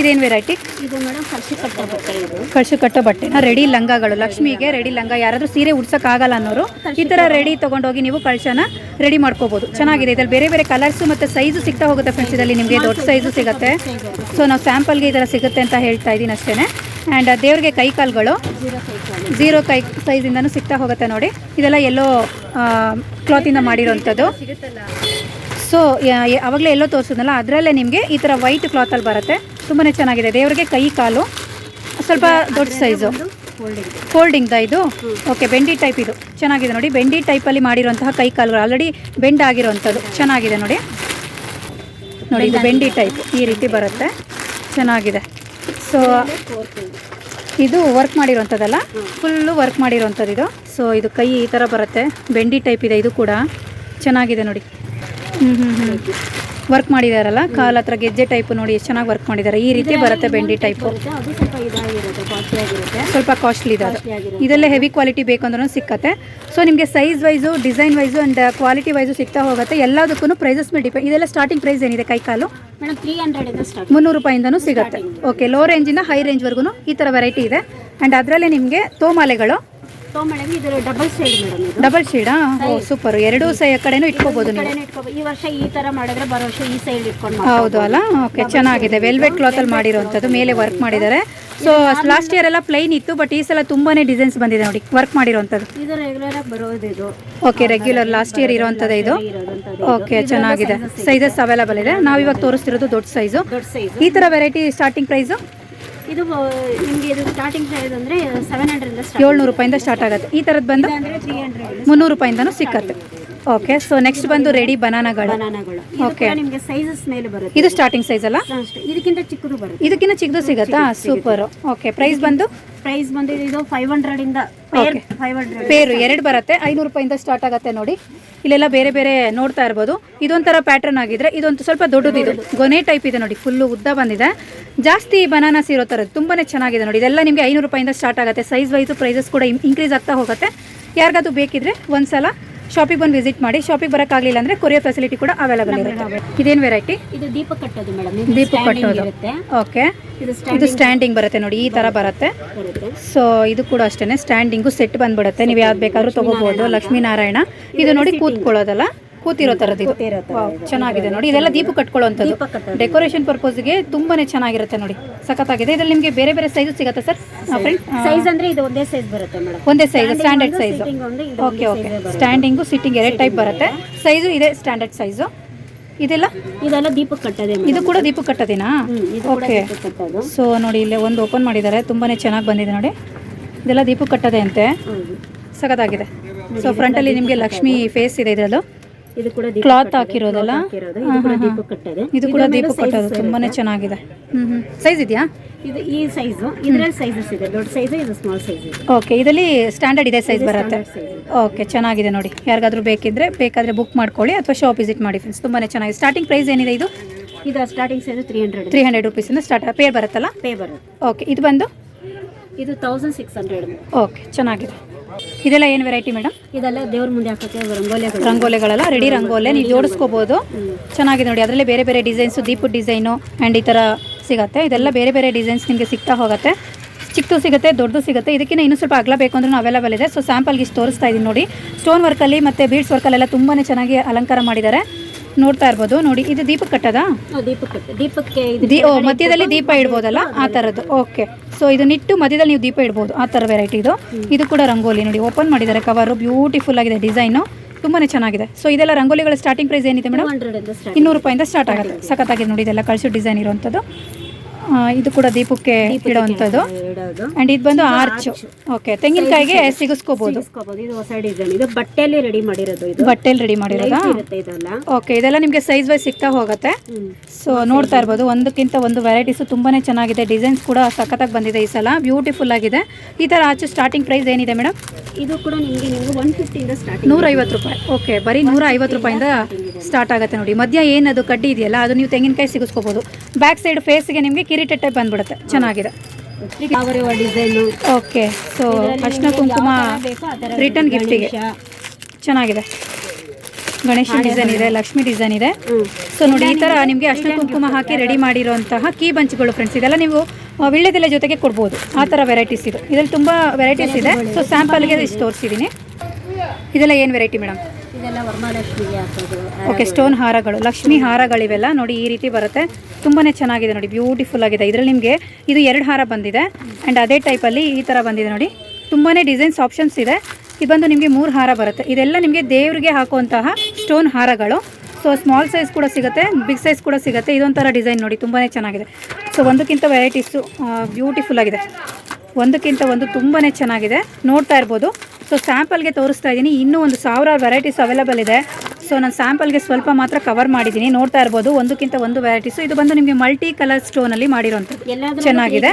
ಇದೇನು ವೆರೈಟಿ ಇದು ಮೇಡಮ್ ಕಳ್ಸಿ ಕಟ್ಟ ಬಟ್ಟೆ ಇದು. ಕಳ್ಸು ಕಟ್ಟೋ ಬಟ್ಟೆನ ರೆಡಿ ಲಂಗಗಳು. ಲಕ್ಷ್ಮಿಗೆ ರೆಡಿ ಲಂಗ. ಯಾರಾದರೂ ಸೀರೆ ಉಡ್ಸೋಕ್ಕಾಗಲ್ಲ ಅನ್ನೋರು ಈ ತರ ರೆಡಿ ತೊಗೊಂಡೋಗಿ ನೀವು ಕಳ್ಸನ ರೆಡಿ ಮಾಡ್ಕೋಬೋದು. ಚೆನ್ನಾಗಿದೆ. ಇದ್ರಲ್ಲಿ ಬೇರೆ ಬೇರೆ ಕಲರ್ಸು ಮತ್ತು ಸೈಜು ಸಿಗ್ತಾ ಹೋಗುತ್ತೆ ಫ್ರೆಂಡ್ಸ್ ಇದರಲ್ಲಿ ನಿಮಗೆ ದೊಡ್ಡ ಸೈಜು ಸಿಗುತ್ತೆ. ಸೊ ನಾವು ಸ್ಯಾಂಪಲ್ಗೆ ಈ ಥರ ಸಿಗುತ್ತೆ ಅಂತ ಹೇಳ್ತಾ ಇದೀನಿ ಅಷ್ಟೇ ಆ್ಯಂಡ್ ದೇವ್ರಿಗೆ ಕೈ ಕಾಲುಗಳು ಝೀರೋ ಕೈ ಸೈಜಿಂದನೂ ಸಿಗ್ತಾ ಹೋಗುತ್ತೆ ನೋಡಿ. ಇದೆಲ್ಲ ಎಲ್ಲೋ ಕ್ಲಾತಿಂದ ಮಾಡಿರೋಂಥದ್ದು. ಸೊ ಅವಾಗಲೇ ಎಲ್ಲೋ ತೋರಿಸಿದ್ನಲ್ಲ ಅದರಲ್ಲೇ ನಿಮಗೆ ಈ ಥರ ವೈಟ್ ಕ್ಲಾತಲ್ಲಿ ಬರುತ್ತೆ. ತುಂಬಾ ಚೆನ್ನಾಗಿದೆ. ದೇವ್ರಿಗೆ ಕೈ ಕಾಲು ಸ್ವಲ್ಪ ದೊಡ್ಡ ಸೈಜು ಫೋಲ್ಡಿಂಗ್ ಫೋಲ್ಡಿಂಗ್ದ ಇದು? ಓಕೆ ಬೆಂಡಿ ಟೈಪ್ ಇದು. ಚೆನ್ನಾಗಿದೆ ನೋಡಿ. ಬೆಂಡಿ ಟೈಪಲ್ಲಿ ಮಾಡಿರುವಂತಹ ಕೈ ಕಾಲುಗಳು. ಆಲ್ರೆಡಿ ಬೆಂಡ್ ಆಗಿರುವಂಥದ್ದು ಚೆನ್ನಾಗಿದೆ ನೋಡಿ. ನೋಡಿ ಇದು ಬೆಂಡಿ ಟೈಪ್ ಈ ರೀತಿ ಬರುತ್ತೆ. ಚೆನ್ನಾಗಿದೆ. ಸೊ ಇದು ವರ್ಕ್ ಮಾಡಿರೋಂಥದ್ದಲ್ಲ ಫುಲ್ಲು ವರ್ಕ್ ಮಾಡಿರೋಂಥದ್ದು ಇದು. ಸೊ ಇದು ಕೈ ಈ ಥರ ಬರುತ್ತೆ. ಬೆಂಡಿ ಟೈಪ್ ಇದೆ, ಇದು ಕೂಡ. ಚೆನ್ನಾಗಿದೆ ನೋಡಿ. ಹ್ಞೂ ಹ್ಞೂ ಹ್ಞೂ ವರ್ಕ್ ಮಾಡಿದಾರಲ್ಲ? ಕಾಲ್ ಹತ್ರ ಗೆಜ್ಜೆ ಟೈಪ್ ನೋಡಿ ಎಷ್ಟು ಚೆನ್ನಾಗಿ ವರ್ಕ್ ಮಾಡಿದ್ದಾರೆ ಈ ರೀತಿ ಬರುತ್ತೆ ಬೆಂಡಿ ಟೈಪ್ ಸ್ವಲ್ಪ ಕಾಸ್ಟ್ಲಿ ಆಗಿರುತ್ತೆ ಸ್ವಲ್ಪ ಕಾಸ್ಟ್ಲಿ ಇದೆ ಅದು. ಇದೆಲ್ಲ ಹೆವಿ ಕ್ವಾಲಿಟಿ ಬೇಕಂದ್ರೂ ಸಿಕ್ಕತ್ತೆ. ಸೊ ನಿಮಗೆ size wise design wise and quality wise ಸಿಗ್ತಾ ಹೋಗುತ್ತೆ. ಎಲ್ಲದಕ್ಕೂ ಪ್ರೈಸಸ್ ಮೇಲೆ ಡಿಪೆಂಡ್ ಇದೆಲ್ಲ ಸ್ಟಾರ್ಟಿಂಗ್ ಪ್ರೈಸ್ ಏನಿದೆ ಕೈ ಕಾಲು? ಮೇಡಮ್ ಇಂದ ಸ್ಟಾರ್ಟ್ ಮುನ್ನೂರು ರೂಪಾಯಿಂದನೂ ಸಿಗುತ್ತೆ. ಓಕೆ ಲೋ ರೇಂಜಿಂದ ಹೈ ರೇಂಜ್ವರೆಗೂ ಈ ಥರ ವೆರೈಟಿ ಇದೆ. ಆ್ಯಂಡ್ ಅದರಲ್ಲೇ ನಿಮಗೆ ತೋಮಾಲೆಗಳು ಮೇಡಮ್ ಇದು ಡಬಲ್ ಶೇಡ್ ಮೇಡಮ್ ಇದು. ಡಬಲ್ ಶೇಡಾ ಓ ಸೂಪರ್ ಎರಡೂ ಸೈ ಕಡೆನೂ ಇಟ್ಕೋಬೋದು ನೀವು. ಕಡೆನೇ ಇಟ್ಕೊ ಈ ವರ್ಷ ಈ ತರ ಮಾಡಿದ್ರೆ ಬರೋ ವರ್ಷ ಈ ಸೈಡ್ ಇಟ್ಕೊಂಡು ಹೌದು ಅಲ್ಲ? ಓಕೆ ಚೆನ್ನಾಗಿದೆ. ವೆಲ್ವೆಟ್ ಕ್ಲಾತ್ ಅಲ್ಲಿ ಮಾಡಿರೋಂಥದ್ದು ಮೇಲೆ ವರ್ಕ್ ಮಾಡಿದ್ದಾರೆ. ಸೊ ಲಾಸ್ಟ್ ಇಯರ್ ಎಲ್ಲ ಪ್ಲೈನ್ ಇತ್ತು ಬಟ್ ಈ ಸಲ ತುಂಬಾನೇ ಡಿಸೈನ್ಸ್ ಬಂದಿದೆ ನೋಡಿ ವರ್ಕ್ ಮಾಡಿರುವಂತದ್ದು ಇದು ರೆಗ್ಯುಲರ್ ಆಗಿ ಬರೋದು ಇದು. ಓಕೆ ರೆಗ್ಯುಲರ್ ಲಾಸ್ಟ್ ಇಯರ್ ಇರುವಂತದ್ದು ಇದು? ಓಕೆ ಚೆನ್ನಾಗಿದೆ. ಸೈಜಸ್ ಅವೈಲಬಲ್ ಇದೆ. ನಾವು ಇವಾಗ ತೋರಿಸ್ತಿರೋದು ದೊಡ್ಡ ಸೈಜ್ ಈ ತರ ವೆರೈಟಿ ಸ್ಟಾರ್ಟಿಂಗ್ ಪ್ರೈಸು ಇದು ನಿಮಗೆ ಇದು ಸ್ಟಾರ್ಟಿಂಗ್ ಸೈಜ್ ಅಂದ್ರೆ ಸೆವೆನ್ ಹಂಡ್ರೆಡ್ ಏಳ್ನೂರು ರೂಪಾಯಿಂದ ಸ್ಟಾರ್ಟ್ ಆಗುತ್ತೆ. ಈ ಥರದ್ದು ಬಂದು ಅಂದ್ರೆ ತ್ರೀ ಹಂಡ್ರೆಡ್ ಮುನ್ನೂರು ರೂಪಾಯಿಂದನೂ ಸಿಕ್ಕತ್ತೆ. ಓಕೆ ಸೊ ನೆಕ್ಸ್ಟ್ ಬಂದು ರೆಡಿ ಬನಾನಾಗಳು ಬನಾನಾಗಳು ಕೂಡ ನಿಮ್ಗೆ ಸೈಜಸ್ ಮೇಲೆ ಬರುತ್ತೆ. ಇದು ಸ್ಟಾರ್ಟಿಂಗ್ ಸೈಜ್ ಅಲ್ಲ? ಇದಕ್ಕಿಂತ ಚಿಕ್ಕದು ಬರುತ್ತೆ. ಇದಕ್ಕಿಂತ ಚಿಕ್ಕದು ಸಿಗತ್ತಾ? ಸೂಪರ್. ಓಕೆ ಪ್ರೈಸ್ ಬಂದು ಪ್ರೈಸ್ ಬಂದಿದೆ. ಇದು ಫೈವ್ ಹಂಡ್ರೆಡ್ ಇಂದ ಪೇರ್ ಫೈವ್ ಹಂಡ್ರೆಡ್ ಪೇರು ಎರಡು ಬರುತ್ತೆ. ಐನೂರು ರೂಪಾಯಿಂದ ಸ್ಟಾರ್ಟ್ ಆಗುತ್ತೆ ನೋಡಿ. ಇಲ್ಲೆಲ್ಲ ಬೇರೆ ಬೇರೆ ನೋಡ್ತಾ ಇರ್ಬೋದು. ಇದೊಂಥರ ಪ್ಯಾಟರ್ನ್ ಆಗಿದ್ರೆ ಇದೊಂದು ಸ್ವಲ್ಪ ದೊಡ್ಡದು ಇದು ಗೊನೆ ಟೈಪ್ ಇದೆ ನೋಡಿ. ಫುಲ್ಲು ಉದ್ದ ಬಂದಿದೆ. ಜಾಸ್ತಿ ಬನಾನಾಸ್ ಇರೋ ಥರದ್ದು ತುಂಬಾನೇ ಚೆನ್ನಾಗಿದೆ ನೋಡಿ. ಇದೆಲ್ಲ ನಿಮಗೆ ಐನೂರು ರೂಪಾಯಿಂದ ಸ್ಟಾರ್ಟ್ ಆಗುತ್ತೆ. ಸೈಜ್ ವೈಸು ಪ್ರೈಸಸ್ ಕೂಡ ಇನ್ಕ್ರೀಸ್ ಆಗ್ತಾ ಹೋಗುತ್ತೆ. ಯಾರಿಗಾದ್ರು ಬೇಕಿದ್ರೆ ಒಂದ್ಸಲ ಶಾಪಿಗೆ ಬಂದು ವಿಸಿಟ್ ಮಾಡಿ ಶಾಪಿಗೆ ಆಗಲಿಲ್ಲ ಅಂದ್ರೆ ಕೊರಿಯರ್ ಫೆಸಿಲಿಟಿ ಕೂಡ ಅವೈಲೇಬಲ್ ಇರುತ್ತೆ. ಇದೇನ್ ವೆರೈಟಿ ಇದು ದೀಪ ಕಟ್ಟೋದು ಮೇಡಮ್ ದೀಪ ಕಟ್ಟೋದು. ಇರುತ್ತೆ. ಓಕೆ ಇದು ಸ್ಟ್ಯಾಂಡಿಂಗ್ ಬರುತ್ತೆ ನೋಡಿ ಈ ತರ ಬರುತ್ತೆ. ಬರುತ್ತೆ. ಸೊ ಇದು ಕೂಡ ಅಷ್ಟೇನೆ ಸ್ಟ್ಯಾಂಡಿಂಗು ಸೆಟ್ ಬಂದ್ಬಿಡುತ್ತೆ. ನೀವು ಯಾವ್ದು ಬೇಕಾದ್ರೂ ತಗೋಬಹುದು ಲಕ್ಷ್ಮೀನಾರಾಯಣ. ಇದು ನೋಡಿ ಕೂತ್ಕೊಳ್ಳೋದಲ್ಲ. ಕೂತಿರೋ ಥರದ್ದು ಇದು ಕೂತಿರೋ ಥರ ವಾವ್, ಚೆನ್ನಾಗಿದೆ ನೋಡಿ. ಇದೆಲ್ಲ ದೀಪ ಕಟ್ಕೊಳ್ಳೋಂಥದ್ದು ಡೆಕೋರೇಷನ್ ಕಟ್ಟೋದು. ಡೆಕೋರೇಷನ್ ಪರ್ಪಸ್ಗೆ ತುಂಬಾನೇ ಚೆನ್ನಾಗಿರುತ್ತೆ ನೋಡಿ. ಸಖತ್ತಾಗಿದೆ. ಇದ್ರಲ್ಲಿ ನಿಮಗೆ ಬೇರೆ ಬೇರೆ ಸೈಜು ಸಿಗುತ್ತೆ ಸರ್ ಫ್ರೆಂಡ್ ಸೈಜ್ ಅಂದ್ರೆ ಇದು ಒಂದೇ ಸೈಜ್ ಬರುತ್ತೆ ಮೇಡಮ್ ಒಂದೇ ಸೈಜ್ ಸ್ಟ್ಯಾಂಡರ್ಡ್ ಸೈಜ್ Sitting ಒಂದು ಇದು ಓಕೆ ಓಕೆ ಸ್ಟ್ಯಾಂಡಿಂಗು ಸಿಟ್ಟಿಂಗ್ ಎರಡು ಟೈಪ್ ಬರುತ್ತೆ. ಸೈಜು ಇದೆ ಸ್ಟ್ಯಾಂಡರ್ಡ್ ಸೈಜು ಇದೆಲ್ಲ? ಇದೆಲ್ಲ ದೀಪಕ್ಕೆ ಕಟ್ಟದೆ ಇದು ಕೂಡ ದೀಪ ಕಟ್ಟದೇನಾ? ಇದು ಕೂಡ ಓಕೆ ಕಟ್ಟೋದು. ಸೊ ನೋಡಿ ಇಲ್ಲೇ ಒಂದು ಓಪನ್ ಮಾಡಿದ್ದಾರೆ. ತುಂಬಾನೇ ಚೆನ್ನಾಗಿ ಬಂದಿದೆ ನೋಡಿ. ಇದೆಲ್ಲ ದೀಪ ಕಟ್ಟದೆ ಅಂತೆ. ಹೌದು ಸಖತ್ತಾಗಿದೆ. ಸೊ ಫ್ರಂಟಲ್ಲಿ ನಿಮಗೆ ಲಕ್ಷ್ಮಿ ಫೇಸ್ ಇದೆ ಇದರಲ್ಲೂ. ಇದು ಕೂಡ ಕ್ಲಾತ್ ಹಾಕಿರೋದಲ್ಲ? ಇದು ಕೂಡ ದೀಪ ಕಟ್ಟೋದೆ. ಇದು ಕೂಡ ದೀಪ ಕಟ್ಟೋದು ತುಂಬಾನೇ ಚೆನ್ನಾಗಿದೆ. ಸೈಜ್ ಇದೆಯಾ? ಇದು ಈ ಸೈಜ್ ಇದ್ರಲ್ಲಿ ಸೈಜಸ್ ಇದೆ. ದೊಡ್ಡ ಸೈಜ್ ಇದು ಸ್ಮಾಲ್ ಸೈಜ್ ಇದೆ ಓಕೆ ಇದರಲ್ಲಿ ಸ್ಟ್ಯಾಂಡರ್ಡ್ ಇದೆ ಸೈಜ್ ಬರುತ್ತೆ. ಓಕೆ ಚೆನ್ನಾಗಿದೆ ನೋಡಿ. ಯಾರಿಗಾದ್ರೂ ಬೇಕಿದ್ರೆ ಬೇಕಾದ್ರೆ ಬುಕ್ ಮಾಡ್ಕೊಳ್ಳಿ ಅಥವಾ ಶಾಪ್ ವಿಸಿಟ್ ಮಾಡಿ ಫ್ರೆಂಡ್ಸ್ ತುಂಬಾನೇ ಚೆನ್ನಾಗಿದೆ. ಸ್ಟಾರ್ಟಿಂಗ್ ಪ್ರೈಸ್ ಏನಿದೆ ಇದು? ಇದು starting size three hundred three hundred ರುಪೀಸಿಂದ start pair ಬರುತ್ತಲ್ಲ? ಪೇ ಬರುತ್ತೆ. ಓಕೆ ಇದು ಬಂದು? ಇದು ತೌಸಂಡ್ ಸಿಕ್ಸ್ ಹಂಡ್ರೆಡ್ ಓಕೆ ಚೆನ್ನಾಗಿದೆ. ಇದೆಲ್ಲ ಏನು ವೆರೈಟಿ ಮೇಡಮ್ ಇದೆಲ್ಲ ದೇವ್ರ ಮುಂದೆ ಹಾಕೋಕ್ಕೆ ರಂಗೋಲಿಗಳು. ರಂಗೋಲಿಗಳೆಲ್ಲ ರೆಡಿ ರಂಗೋಲೆ ನೀವು ಜೋಡಿಸ್ಕೋಬೋದು. ಚೆನ್ನಾಗಿದೆ ನೋಡಿ ಅದರಲ್ಲಿ ಬೇರೆ ಬೇರೆ ಡಿಸೈನ್ಸ್ ದೀಪದ ಡಿಸೈನು ಆ್ಯಂಡ್ ಈ ಥರ ಸಿಗುತ್ತೆ. ಇದೆಲ್ಲ ಬೇರೆ ಬೇರೆ ಡಿಸೈನ್ಸ್ ನಿಮಗೆ ಸಿಗ್ತಾ ಹೋಗುತ್ತೆ. ಚಿಕ್ಕದು ಸಿಗುತ್ತೆ ದೊಡ್ಡದು ಸಿಗುತ್ತೆ. ಇದಕ್ಕಿಂತ ಇನ್ನೂ ಸ್ವಲ್ಪ ಅಗಲ ಬೇಕು ಅಂದ್ರೂ ಅವೈಲೇಬಲ್ ಇದೆ. ಸೊ ಸ್ಯಾಂಪಲ್ಗೆ ಇಷ್ಟು ತೋರಿಸ್ತಾ ಇದ್ದೀನಿ ನೋಡಿ. ಸ್ಟೋನ್ ವರ್ಕಲ್ಲಿ ಮತ್ತು ಬೀಡ್ಸ್ ವರ್ಕಲ್ಲೆಲ್ಲ ತುಂಬಾ ಚೆನ್ನಾಗಿ ಅಲಂಕಾರ ಮಾಡಿದ್ದಾರೆ. ನೋಡ್ತಾ ಇರ್ಬೋದು. ನೋಡಿ ಇದು ದೀಪಕ್ಕೆ ಕಟ್ಟದಾ? ದೀಪಕ್ಕೆ ಓ ಮಧ್ಯದಲ್ಲಿ ದೀಪ ಇಡ್ಬೋದಲ್ಲ? ಆ ತರದ್ದು ಓಕೆ. ಸೊ ಇದು ನಿಟ್ಟು ಮಧ್ಯದಲ್ಲಿ ನೀವು ದೀಪ ಇಡ್ಬೋದು. ಆ ತರ ವೆರೈಟಿ ಇದು. ಇದು ಕೂಡ ರಂಗೋಲಿ. ನೋಡಿ ಓಪನ್ ಮಾಡಿದ್ದಾರೆ. ಕವರು ಬ್ಯೂಟಿಫುಲ್ ಆಗಿದೆ ಡಿಸೈನು ತುಂಬಾ ಚೆನ್ನಾಗಿದೆ. ಸೊ ಇದೆಲ್ಲ ರಂಗೋಲಿಗಳ ಸ್ಟಾರ್ಟಿಂಗ್ ಪ್ರೈಸ್ ಏನಿದೆ ಮೇಡಮ್ ಇನ್ನೂರು ರೂಪಾಯಿಂದ ಸ್ಟಾರ್ಟ್ ಆಗುತ್ತೆ. ಸಖತ್ತಾಗಿದೆ ನೋಡಿ ಇದೆಲ್ಲ ಕಳಿಸೋ ಡಿಸೈನ್ ಇರುವಂಥದ್ದು ಇದು ಕೂಡ ದೀಪಕ್ಕೆ ಇಡುವಂಥದ್ದು. ಅಂಡ್ ಇದು ಬಂದು ಆರ್ಚ್ ಓಕೆ ತೆಂಗಿನಕಾಯಿಗೆ ಸಿಗಿಸ್ಕೋಬಹುದು ಇದು ಹೊಸ ಡಿಸೈನ್ ಇದು. ಬಟ್ಟೆಯಲ್ಲಿ ರೆಡಿ ಮಾಡಿರೋದು ಇದು. ಬಟ್ಟೆಲಿ ರೆಡಿ ಮಾಡಿರೋದಾ? ಓಕೆ ಇದೆಲ್ಲ. ನಿಮಗೆ ಸೈಜ್ ವೈಸ್ ಸಿಗ್ತಾ ಹೋಗುತ್ತೆ. ಸೊ ನೋಡ್ತಾ ಇರ್ಬೋದು ಒಂದಕ್ಕಿಂತ ಒಂದು ವೆರೈಟೀಸ್ ತುಂಬಾನೇ ಚೆನ್ನಾಗಿದೆ. ಡಿಸೈನ್ಸ್ ಕೂಡ ಸಖತ್ತಾಗಿ ಬಂದಿದೆ ಈ ಸಲ. ಬ್ಯೂಟಿಫುಲ್ ಆಗಿದೆ. ಈ ತರ ಆಚು ಸ್ಟಾರ್ಟಿಂಗ್ ಪ್ರೈಸ್ ಏನಿದೆ ಮೇಡಮ್ ಇದು ಕೂಡ ನಿಮಗೆ ನಿಮಗೆ ಒನ್ ಫಿಫ್ಟಿಯಿಂದ ಸ್ಟಾರ್ಟಿಂಗ್ ನೂರೈವತ್ತು ರೂಪಾಯಿ. ಓಕೆ ಬರೀ ನೂರ ಐವತ್ತು ರೂಪಾಯಿಂದ ಸ್ಟಾರ್ಟ್ ಆಗುತ್ತೆ ನೋಡಿ. ಮಧ್ಯ ಏನದು ಕಡ್ಡಿ ಇದೆಯಲ್ಲ ಅದು ನೀವು ತೆಂಗಿನಕಾಯಿ ಸಿಗಿಸ್ಕೋಬೋದು. ಬ್ಯಾಕ್ ಸೈಡ್ ಫೇಸ್ಗೆ ನಿಮಗೆ ಕಿರೀಟ ಟೈಪ್ ಬಂದ್ಬಿಡುತ್ತೆ. ಚೆನ್ನಾಗಿದೆ. ಡಿಸೈನು. ಓಕೆ ಸೊ ಅರ್ಶಿನ ಕುಂಕುಮ ರಿಟರ್ನ್ ಗಿಫ್ಟಿಗೆ. ಚೆನ್ನಾಗಿದೆ. ಗಣೇಶ ಡಿಸೈನ್ ಇದೆ ಲಕ್ಷ್ಮಿ ಡಿಸೈನ್ ಇದೆ. ಸೊ ನೋಡಿ ಈ ಥರ ನಿಮಗೆ ಅರ್ಶಿನ ಕುಂಕುಮ ಹಾಕಿ ರೆಡಿ ಮಾಡಿರುವಂತಹ ಕೀ ಬಂಚ್ಗಳು ಫ್ರೆಂಡ್ಸ್ ಇದೆಲ್ಲ ನೀವು ವಿಳ್ಳೆದೆಲೆ ಜೊತೆಗೆ ಕೊಡ್ಬೋದು. ಆ ಥರ ವೆರೈಟೀಸ್ ಇದು. ಇದರಲ್ಲಿ ತುಂಬ ವೆರೈಟೀಸ್ ಇದೆ. ಸೊ ಸ್ಯಾಂಪಲ್ಗೆ ಇಷ್ಟು ತೋರಿಸಿದ್ದೀನಿ ಇದೆಲ್ಲ ಏನು ವೆರೈಟಿ ಮೇಡಮ್ ಓಕೆ ಸ್ಟೋನ್ ಹಾರಗಳು, ಲಕ್ಷ್ಮಿ ಹಾರಗಳಿವೆಲ್ಲ ನೋಡಿ ಈ ರೀತಿ ಬರುತ್ತೆ. ತುಂಬಾ ಚೆನ್ನಾಗಿದೆ ನೋಡಿ ಬ್ಯೂಟಿಫುಲ್ ಆಗಿದೆ. ಇದರಲ್ಲಿ ನಿಮಗೆ ಇದು ಎರಡು ಹಾರ ಬಂದಿದೆ. ಆ್ಯಂಡ್ ಅದೇ ಟೈಪಲ್ಲಿ ಈ ಥರ ಬಂದಿದೆ ನೋಡಿ. ತುಂಬಾ ಡಿಸೈನ್ಸ್ ಆಪ್ಷನ್ಸ್ ಇದೆ. ಇದು ಬಂದು ನಿಮಗೆ ಮೂರು ಹಾರ ಬರುತ್ತೆ. ಇದೆಲ್ಲ ನಿಮಗೆ ದೇವರಿಗೆ ಹಾಕುವಂತಹ ಸ್ಟೋನ್ ಹಾರಗಳು. ಸೊ ಸ್ಮಾಲ್ ಸೈಜ್ ಕೂಡ ಸಿಗುತ್ತೆ ಬಿಗ್ ಸೈಜ್ ಕೂಡ ಸಿಗುತ್ತೆ. ಇದೊಂಥರ ಡಿಸೈನ್ ನೋಡಿ ತುಂಬಾ ಚೆನ್ನಾಗಿದೆ. ಸೊ ಒಂದಕ್ಕಿಂತ ವೆರೈಟೀಸು ಬ್ಯೂಟಿಫುಲ್ ಆಗಿದೆ. ಒಂದಕ್ಕಿಂತ ಒಂದು ತುಂಬಾ ಚೆನ್ನಾಗಿದೆ. ನೋಡ್ತಾ ಇರ್ಬೋದು. ಸೊ ಸ್ಯಾಂಪಲ್ಗೆ ತೋರಿಸ್ತಾ ಇದ್ದೀನಿ ಇನ್ನೂ ಒಂದು ಸಾವಿರಾರು ವೆರೈಟೀಸ್ ಅವೈಲೇಬಲ್ ಇದೆ. ಸೊ ನಾನು ಸ್ಯಾಂಪಲ್ಗೆ ಸ್ವಲ್ಪ ಮಾತ್ರ ಕವರ್ ಮಾಡಿದ್ದೀನಿ ನೋಡ್ತಾ ಇರ್ಬೋದು ಒಂದಕ್ಕಿಂತ ಒಂದು ವೆರೈಟೀಸ್ ಇದು ಬಂದು ನಿಮಗೆ ಮಲ್ಟಿ ಕಲರ್ ಸ್ಟೋನಲ್ಲಿ ಮಾಡಿರೋಂಥದ್ದು ಚೆನ್ನಾಗಿದೆ.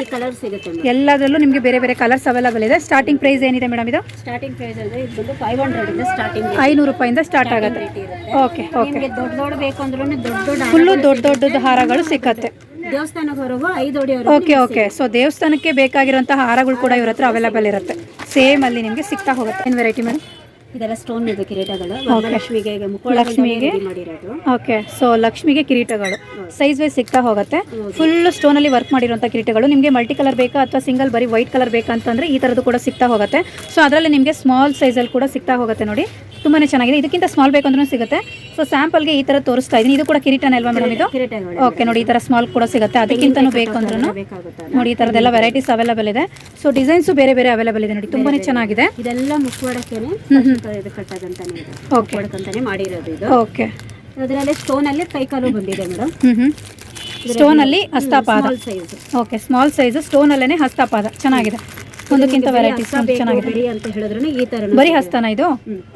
ಎಲ್ಲದರಲ್ಲೂ ನಿಮಗೆ ಬೇರೆ ಬೇರೆ ಕಲರ್ಸ್ ಅವೈಲೇಬಲ್ ಇದೆ. ಸ್ಟಾರ್ಟಿಂಗ್ ಪ್ರೈಸ್ ಏನಿದೆ ಮೇಡಮ್ ಇದು? ಸ್ಟಾರ್ಟಿಂಗ್ ಪ್ರೈಸ್ ಅಂದ್ರೆ ಫೈವ್ ಹಂಡ್ರೆಡ್ ಸ್ಟಾರ್ಟಿಂಗ್ ಐನೂರು ರೂಪಾಯಿಂದ ಸ್ಟಾರ್ಟ್ ಆಗುತ್ತೆ. ಓಕೆ ಓಕೆ ದೊಡ್ಡ ದೊಡ್ಡ ಬೇಕು ಅಂದ್ರೂ ದೊಡ್ಡ ಫುಲ್ಲು ದೊಡ್ಡ ದೊಡ್ಡದು ಹಾರಗಳು ಸಿಕ್ಕತ್ತೆ ದೇವಸ್ಥಾನದವರೆಗೂ ಐದು ಅಡಿ ಓಕೆ ಓಕೆ ಸೊ ದೇವಸ್ಥಾನಕ್ಕೆ ಬೇಕಾಗಿರುವಂತಹ ಹಾರಗಳು ಕೂಡ ಇವ್ರ ಹತ್ರ ಅವೈಲೇಬಲ್ ಇರುತ್ತೆ. ಸೇಮ್ ಅಲ್ಲಿ ನಿಮಗೆ ಸಿಗ್ತಾ ಹೋಗುತ್ತೆ. ಏನ್ ವೆರೈಟಿ ಮೇಡಮ್ ಇದೆಲ್ಲ ಸ್ಟೋನ್ ಇದೆ ಕಿರೀಟಗಳು. ಲಕ್ಷ್ಮಿಗೆ? ಲಕ್ಷ್ಮಿಗೆ. ಓಕೆ ಸೊ ಲಕ್ಷ್ಮಿಗೆ ಕಿರೀಟಗಳು. ಸೈಜ್ ವೈಸ್ ಸಿಗ್ತಾ ಹೋಗುತ್ತೆ. ಫುಲ್ ಸ್ಟೋನ್ ಅಲ್ಲಿ ವರ್ಕ್ ಮಾಡಿರುವಂಥ ಕಿರೀಟಗಳು. ನಿಮಗೆ ಮಲ್ಟಿ ಕಲರ್ ಬೇಕಾ ಅಥವಾ ಸಿಂಗಲ್ ಬರೀ ವೈಟ್ ಕಲರ್ ಬೇಕಾ ಅಂತಂದ್ರೆ ಈ ತರದ್ದು ಕೂಡ ಸಿಗ್ತಾ ಹೋಗುತ್ತೆ. ಸೊ ಅದರಲ್ಲಿ ನಿಮಗೆ ಸ್ಮಾಲ್ ಸೈಜಲ್ಲಿ ಕೂಡ ಸಿಗ್ತಾ ಹೋಗುತ್ತೆ ನೋಡಿ. ತುಂಬಾನೇ ಚೆನ್ನಾಗಿದೆ. ಇದಕ್ಕಿಂತ ಸ್ಮಾಲ್ ಬೇಕಂದ್ರೂ ಸಿಗುತ್ತೆ. ಸೊ ಸ್ಯಾಂಪಲ್ಗೆ ಈ ತರ ತೋರಿಸ್ತಾ ಇದ್ದೀನಿ. ಇದು ಕೂಡ ಕಿರೀಟನೇ ಅಲ್ವಾ ಮೇಡಮ್ ಇದು? ಓಕೆ ನೋಡಿ. ಈ ತರ ಸ್ಮಾಲ್ ಕೂಡ ಸಿಗುತ್ತೆ. ಅದಕ್ಕಿಂತನೂ ಬೇಕು ಅಂದ್ರೂ ನೋಡಿ ಈ ತರದೆಲ್ಲ ವೆರೈಟೀಸ್ ಅವೈಲೇಬಲ್ ಇದೆ. ಸೊ ಡಿಸೈನ್ಸು ಬೇರೆ ಬೇರೆ ಅವೈಲೇಬಲ್ ಇದೆ ನೋಡಿ. ತುಂಬಾನೇ ಚೆನ್ನಾಗಿದೆ. ಇದೆಲ್ಲ ಮುಖವಾಡಕ್ಕೆ ಓಕೆ ಮಾಡಿರೋದು ಇದು. ಓಕೆ ಅದರಲ್ಲಿ ಸ್ಟೋನ್ ಅಲ್ಲಿ ಕೈಕಾಲು ಬಂದಿದೆ ಮೇಡಮ್. ಸ್ಟೋನ್ ಅಲ್ಲಿ ಹಸ್ತಪಾದ. ಓಕೆ ಸ್ಮಾಲ್ ಸೈಜ್ ಸ್ಟೋನ್ ಅಲ್ಲೇನೆ ಹಸ್ತಪಾದ. ಚೆನ್ನಾಗಿದೆ. ಒಂದಕ್ಕಿಂತ ವೆರೈಟಿ ಚೆನ್ನಾಗಿದೆ. ಅಂತ ಹೇಳಿದ್ರು ಈ ತರ ಬರೀ ಹಸ್ತನ ಇದು?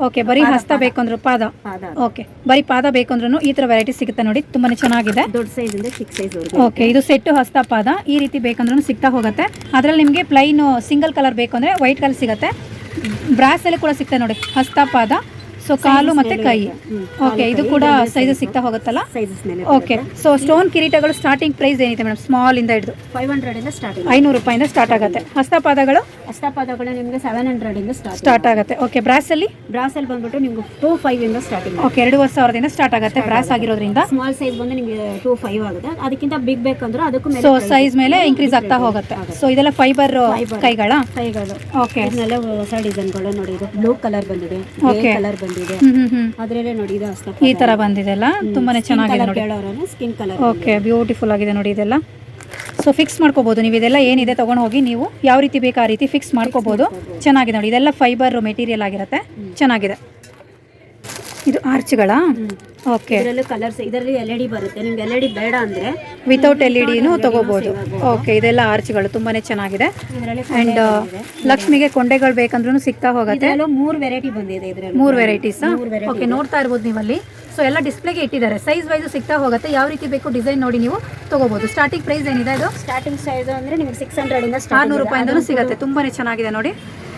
ಓಕೆ ಬರೀ ಹಸ್ತ ಬೇಕಂದ್ರು ಪಾದ. ಪಾದ. ಓಕೆ ಬರೀ ಪಾದ ಬೇಕಂದ್ರೂ ಈ ತರ ವೆರೈಟಿ ಸಿಗುತ್ತೆ ನೋಡಿ ತುಂಬಾನೇ ಚೆನ್ನಾಗಿದೆ. ದೊಡ್ಡ ಸೈಜ್ ಇಂದ ಚಿಕ್ಕ ಸೈಜ್ ಓಕೆ ಇದು ಸೆಟ್ಟು ಹಸ್ತಪಾದ. ಈ ರೀತಿ ಬೇಕಂದ್ರೂ ಸಿಗ್ತಾ ಹೋಗುತ್ತೆ. ಅದ್ರಲ್ಲಿ ನಿಮಗೆ ಪ್ಲೈನ್ ಸಿಂಗಲ್ ಕಲರ್ ಬೇಕು ಅಂದರೆ ವೈಟ್ ಕಲರ್ ಸಿಗುತ್ತೆ. ಬ್ರಾಸ್ ಅಲ್ಲಿ ಕೂಡ ಸಿಗ್ತದೆ ನೋಡಿ ಹಸ್ತಪಾದ. ಸೊ ಕಾಲು ಮತ್ತೆ ಕೈ. ಓಕೆ ಇದು ಕೂಡ ಸೈಜ್ ಸಿಗ್ತಾ ಹೋಗುತ್ತಲ್ಲ? ಸೈಜಸ್ ಮೇಲೆ ಓಕೆ ಸೊ ಸ್ಟೋನ್ ಕಿರೀಟಗಳು ಸ್ಟಾರ್ಟಿಂಗ್ ಪ್ರೈಸ್ ಏನಿದೆ ಮೇಡಮ್ ಸ್ಮಾಲ್ ಇಂದ ಹಿಡಿದು. ಫೈವ್ ಹಂಡ್ರೆಡ್ ಇಂದ ಸ್ಟಾರ್ಟ್ ಐನೂರು ರೂಪಾಯಿಂದ ಸ್ಟಾರ್ಟ್ ಆಗುತ್ತೆ. ಹಸ್ತಪಾದಗಳು? ಹಸ್ತಪಾದಗಳು ನಿಮಗೆ ಸೆವೆನ್ ಹಂಡ್ರೆಡ್ ಇಂದ ಸ್ಟಾರ್ಟ್ ಸ್ಟಾರ್ಟ್ ಆಗುತ್ತೆ. ಓಕೆ ಬ್ರಾಸಲ್ಲಿ ಬ್ರಾಸ್ ಅಲ್ಲಿ ಬಂದ್ಬಿಟ್ಟು ನಿಮ್ಗೆ ಟೂ ಫೈವ್ ಇಂದ ಸ್ಟಾರ್ಟಿಂಗ್ ಓಕೆ ಎರಡೂವರೆ ಸಾವಿರದಿಂದ ಸ್ಟಾರ್ಟ್ ಆಗುತ್ತೆ ಬ್ರಾಸ್ ಆಗಿರೋದ್ರಿಂದ. ಸ್ಮಾಲ್ ಸೈಜ್ ಬಂದು ನಿಮಗೆ ಟೂ ಫೈವ್ ಆಗುತ್ತೆ. ಅದಕ್ಕಿಂತ ಬಿಗ್ ಬೇಕಂದ್ರೆ ಅದಕ್ಕೂ ಸೊ ಸೈಜ್ ಮೇಲೆ ಇನ್ಕ್ರೀಸ್ ಆಗ್ತಾ ಹೋಗುತ್ತೆ. ಸೊ ಇದೆಲ್ಲ ಫೈಬರ್ ಕೈಗಳ? ಕೈಗಳು. ಓಕೆ ಇದನ್ನೆಲ್ಲ ಹೊಸ ಡಿಸೈನ್ಗಳು ನೋಡಿ ಇದು ಬ್ಲೂ ಕಲರ್ ಬಂದಿದೆ. ಓಕೆ ಕಲರ್ ಬಂದಿದೆ. ಹ್ಮ್ ಹ್ಮ್ ಹ್ಮ್. ಅದ್ರಲ್ಲೇ ನೋಡಿ ಇದು ಅಷ್ಟ ಈ ತರ ಬಂದಿದೆ ಅಲ್ಲ ತುಂಬಾನೇ ಚೆನ್ನಾಗಿದೆ ನೋಡಿ. ಸ್ಕಿನ್ ಕಲರ್ ಓಕೆ ಬ್ಯೂಟಿಫುಲ್ ಆಗಿದೆ ನೋಡಿ ಇದೆಲ್ಲ. ಸೊ ಫಿಕ್ಸ್ ಮಾಡ್ಕೋಬಹುದು ನೀವು. ಇದೆಲ್ಲ ಏನಿದೆ ತಗೊಂಡು ಹೋಗಿ ನೀವು ಯಾವ ರೀತಿ ಬೇಕು ಆ ರೀತಿ ಫಿಕ್ಸ್ ಮಾಡ್ಕೋಬಹುದು ಚೆನ್ನಾಗಿದೆ ನೋಡಿ. ಇದೆಲ್ಲ ಫೈಬರ್ ಮೆಟೀರಿಯಲ್ ಆಗಿರುತ್ತೆ. ಚೆನ್ನಾಗಿದೆ. ಇದು ಆರ್ಚ್ಗಳ? ಓಕೆ ಇದರಲ್ಲೂ ಕಲರ್ಸ್ ಇದರಲ್ಲಿ ಎಲ್ ಇ ಡಿ ಬರುತ್ತೆ. ನಿಮ್ಗೆ ಎಲ್ ಇ ಡಿ ಬೇಡ ಅಂದರೆ ವಿತೌಟ್ ಎಲ್ ಇ ಡಿನೂ ತಗೋಬಹುದು ಓಕೆ ಇದೆಲ್ಲ ಆರ್ಚ್ಗಳು ತುಂಬಾನೇ ಚೆನ್ನಾಗಿದೆ. ಆ್ಯಂಡ್ ಅಂಡ್ ಲಕ್ಷ್ಮಿಗೆ ಕೊಂಡೆಗಳು ಬೇಕಂದ್ರೂ ಸಿಗ್ತಾ ಹೋಗುತ್ತೆ. ಮೂರು ವೆರೈಟಿ ಬಂದಿದೆ ಇದರಲ್ಲಿ. ಮೂರು ವೆರೈಟೀಸ್ ಓಕೆ ನೋಡ್ತಾ ಇರ್ಬೋದು ನೀವಲ್ಲಿ. ಸೊ ಎಲ್ಲ ಡಿಸ್ಪ್ಲೇಗೆ ಇಟ್ಟಿದ್ದಾರೆ. ಸೈಜ್ ವೈಸ್ ಸಿಗ್ತಾ ಹೋಗುತ್ತೆ. ಯಾವ ರೀತಿ ಬೇಕು ಡಿಸೈನ್ ನೋಡಿ ನೀವು ತಗೋಬಹುದು ಸ್ಟಾರ್ಟಿಂಗ್ ಪ್ರೈಸ್ ಏನಿದೆ ಇದು? ಸ್ಟಾರ್ಟಿಂಗ್ ಸೈಜ್ ಅಂದ್ರೆ ನಿಮ್ಗೆ ಸಿಕ್ಸ್ ಹಂಡ್ರೆಡ್ ಇಂದ ಸ್ಟಾರ್ಟ್ ಆರ್ನೂರು ರೂಪಾಯಿಂದನೂ ಸಿಗುತ್ತೆ. ತುಂಬಾನೇ ಚೆನ್ನಾಗಿದೆ ನೋಡಿ.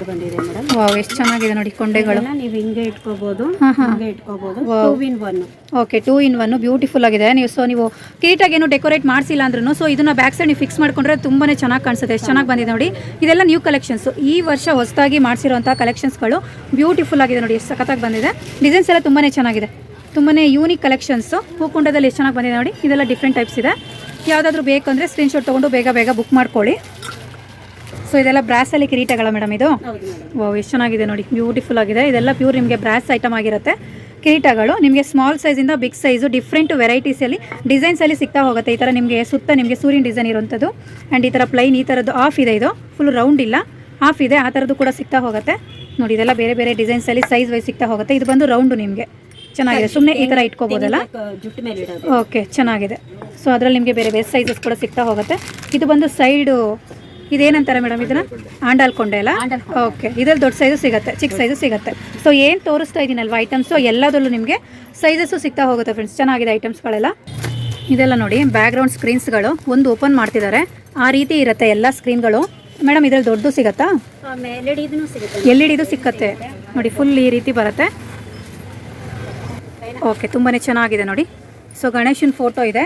ಬಂದಿದೆ ಮೇಡಮ್. ವಾವ್ ಎಷ್ಟು ಚೆನ್ನಾಗಿದೆ ನೋಡಿ ಕೊಂಡೆಗಳು. ನೀವು ಇಟ್ಕೋಬಹುದು. ಹಿಂಗೆ ಇಟ್ಕೋಬಹುದು two in one okay two in one beautiful ಆಗಿದೆ. ನೀವು ಸೊ ನೀವು ಕೀಟಾಗಿ ಏನು ಡೆಕೋರೇಟ್ ಮಾಡಿಸಿಲ್ಲ ಅಂದ್ರೂ ಸೊ ಇದನ್ನ ಬ್ಯಾಕ್ ಸೈಡ್ ನೀವು ಫಿಕ್ಸ್ ಮಾಡ್ಕೊಂಡ್ರೆ ತುಂಬಾನೇ ಚೆನ್ನಾಗಿ ಕಾಣಿಸುತ್ತೆ. ಎಷ್ಟು ಚೆನ್ನಾಗಿ ಬಂದಿದೆ ನೋಡಿ. ಇದೆಲ್ಲ ನ್ಯೂ ಕಲೆಕ್ಷನ್ಸ್ ಈ ವರ್ಷ ಹೊಸದಾಗಿ ಮಾಡಿಸಿರುವಂತಹ ಕಲೆಕ್ಷನ್ಸ್ಗಳು ಬ್ಯೂಟಿಫುಲ್ ಆಗಿದೆ ನೋಡಿ. ಎಷ್ಟು ಸಖತ್ತಾಗಿ ಬಂದಿದೆ. ಡಿಸೈನ್ಸ್ ಎಲ್ಲ ತುಂಬಾನೇ ಚೆನ್ನಾಗಿದೆ. ತುಂಬಾನೇ ಯೂನಿಕ್ ಕಲೆಕ್ಷನ್ಸು ಹೂಕುಂಡದಲ್ಲಿ ಎಷ್ಟು ಚೆನ್ನಾಗಿ ಬಂದಿದೆ ನೋಡಿ. ಇದೆಲ್ಲ ಡಿಫ್ರೆಂಟ್ ಟೈಪ್ಸ್ ಇದೆ. ಯಾವುದಾದ್ರೂ ಬೇಕಂದರೆ ಸ್ಕ್ರೀನ್ಶಾಟ್ ತೊಗೊಂಡು ಬೇಗ ಬೇಗ ಬುಕ್ ಮಾಡ್ಕೊಳ್ಳಿ. ಸೊ ಇದೆಲ್ಲ ಬ್ರಾಸಲ್ಲಿ ಕಿರೀಟಗಳ ಮೇಡಮ್ ಇದು. ಓ ಎಷ್ಟು ಚೆನ್ನಾಗಿದೆ ನೋಡಿ. ಬ್ಯೂಟಿಫುಲ್ ಆಗಿದೆ. ಇದೆಲ್ಲ ಪ್ಯೂರ್ ನಿಮಗೆ ಬ್ರಾಸ್ ಐಟಮ್ ಆಗಿರುತ್ತೆ. ಕಿರೀಟಗಳು ನಿಮಗೆ ಸ್ಮಾಲ್ ಸೈಜಿಂದ ಬಿಗ್ ಸೈಜು ಡಿಫ್ರೆಂಟ್ ವೆರೈಟೀಸಲ್ಲಿ ಡಿಸೈನ್ಸಲ್ಲಿ ಸಿಗ್ತಾ ಹೋಗುತ್ತೆ. ಈ ಥರ ನಿಮಗೆ ಸುತ್ತ ನಿಮಗೆ ಸೂರ್ಯನ ಡಿಸೈನ್ ಇರುವಂಥದ್ದು ಆ್ಯಂಡ್ ಈ ಥರ ಪ್ಲೈನ್ ಈ ಥರದ್ದು ಆಫ್ ಇದೆ ಇದು. ಫುಲ್ ರೌಂಡ್ ಇಲ್ಲ. ಆಫ್ ಇದೆ. ಆ ಥರದ್ದು ಕೂಡ ಸಿಗ್ತಾ ಹೋಗುತ್ತೆ. ನೋಡಿ, ಇದೆಲ್ಲ ಬೇರೆ ಬೇರೆ ಡಿಸೈನ್ಸಲ್ಲಿ ಸೈಜ್ ವೈಸ್ ಸಿಗ್ತಾ ಹೋಗುತ್ತೆ. ಇದು ಬಂದು ರೌಂಡು ನಿಮಗೆ. ಚೆನ್ನಾಗಿದೆ. ಸುಮ್ಮನೆ ಈ ಥರ ಇಟ್ಕೋಬೋದಲ್ಲ? ಜುಟ್ಟು ಮೇಲೆ ಇಡೋದು. ಓಕೆ ಚೆನ್ನಾಗಿದೆ. ಸೊ ಅದರಲ್ಲಿ ನಿಮಗೆ ಬೇರೆ ಬೇರೆ ಸೈಜಸ್ ಕೂಡ ಸಿಗ್ತಾ ಹೋಗುತ್ತೆ. ಇದು ಬಂದು ಸೈಡು ಇದೇನಂತಾರೆ ಮೇಡಮ್ ಇದನ್ನ? ಆಂಡಾಲ್ ಕೊಂಡೆ ಅಲ್ಲ? ಓಕೆ ಇದ್ರಲ್ಲಿ ದೊಡ್ಡ ಸೈಜು ಸಿಗುತ್ತೆ ಚಿಕ್ಕ ಸೈಜು ಸಿಗುತ್ತೆ. ಸೊ ಏನು ತೋರಿಸ್ತಾ ಇದ್ದೀನಲ್ವ ಐಟಮ್ಸು ಎಲ್ಲದರಲ್ಲೂ ನಿಮಗೆ ಸೈಜಸ್ಸು ಸಿಗ್ತಾ ಹೋಗುತ್ತೆ ಫ್ರೆಂಡ್ಸ್ ಚೆನ್ನಾಗಿದೆ ಐಟಮ್ಸ್ಗಳೆಲ್ಲ ಇದೆಲ್ಲ ನೋಡಿ ಬ್ಯಾಕ್ಗ್ರೌಂಡ್ ಸ್ಕ್ರೀನ್ಸ್ಗಳು ಒಂದು ಓಪನ್ ಮಾಡ್ತಿದ್ದಾರೆ. ಆ ರೀತಿ ಇರುತ್ತೆ ಎಲ್ಲ ಸ್ಕ್ರೀನ್ಗಳು ಮೇಡಮ್ ಇದ್ರಲ್ಲಿ ದೊಡ್ಡದು ಸಿಗುತ್ತೆ? ಎಲ್ ಇ ಡಿದು ಸಿಕ್ಕತ್ತೆ. ನೋಡಿ ಫುಲ್ ಈ ರೀತಿ ಬರುತ್ತೆ. ಓಕೆ ತುಂಬಾ ಚೆನ್ನಾಗಿದೆ ನೋಡಿ. ಸೊ ಗಣೇಶನ ಫೋಟೋ ಇದೆ.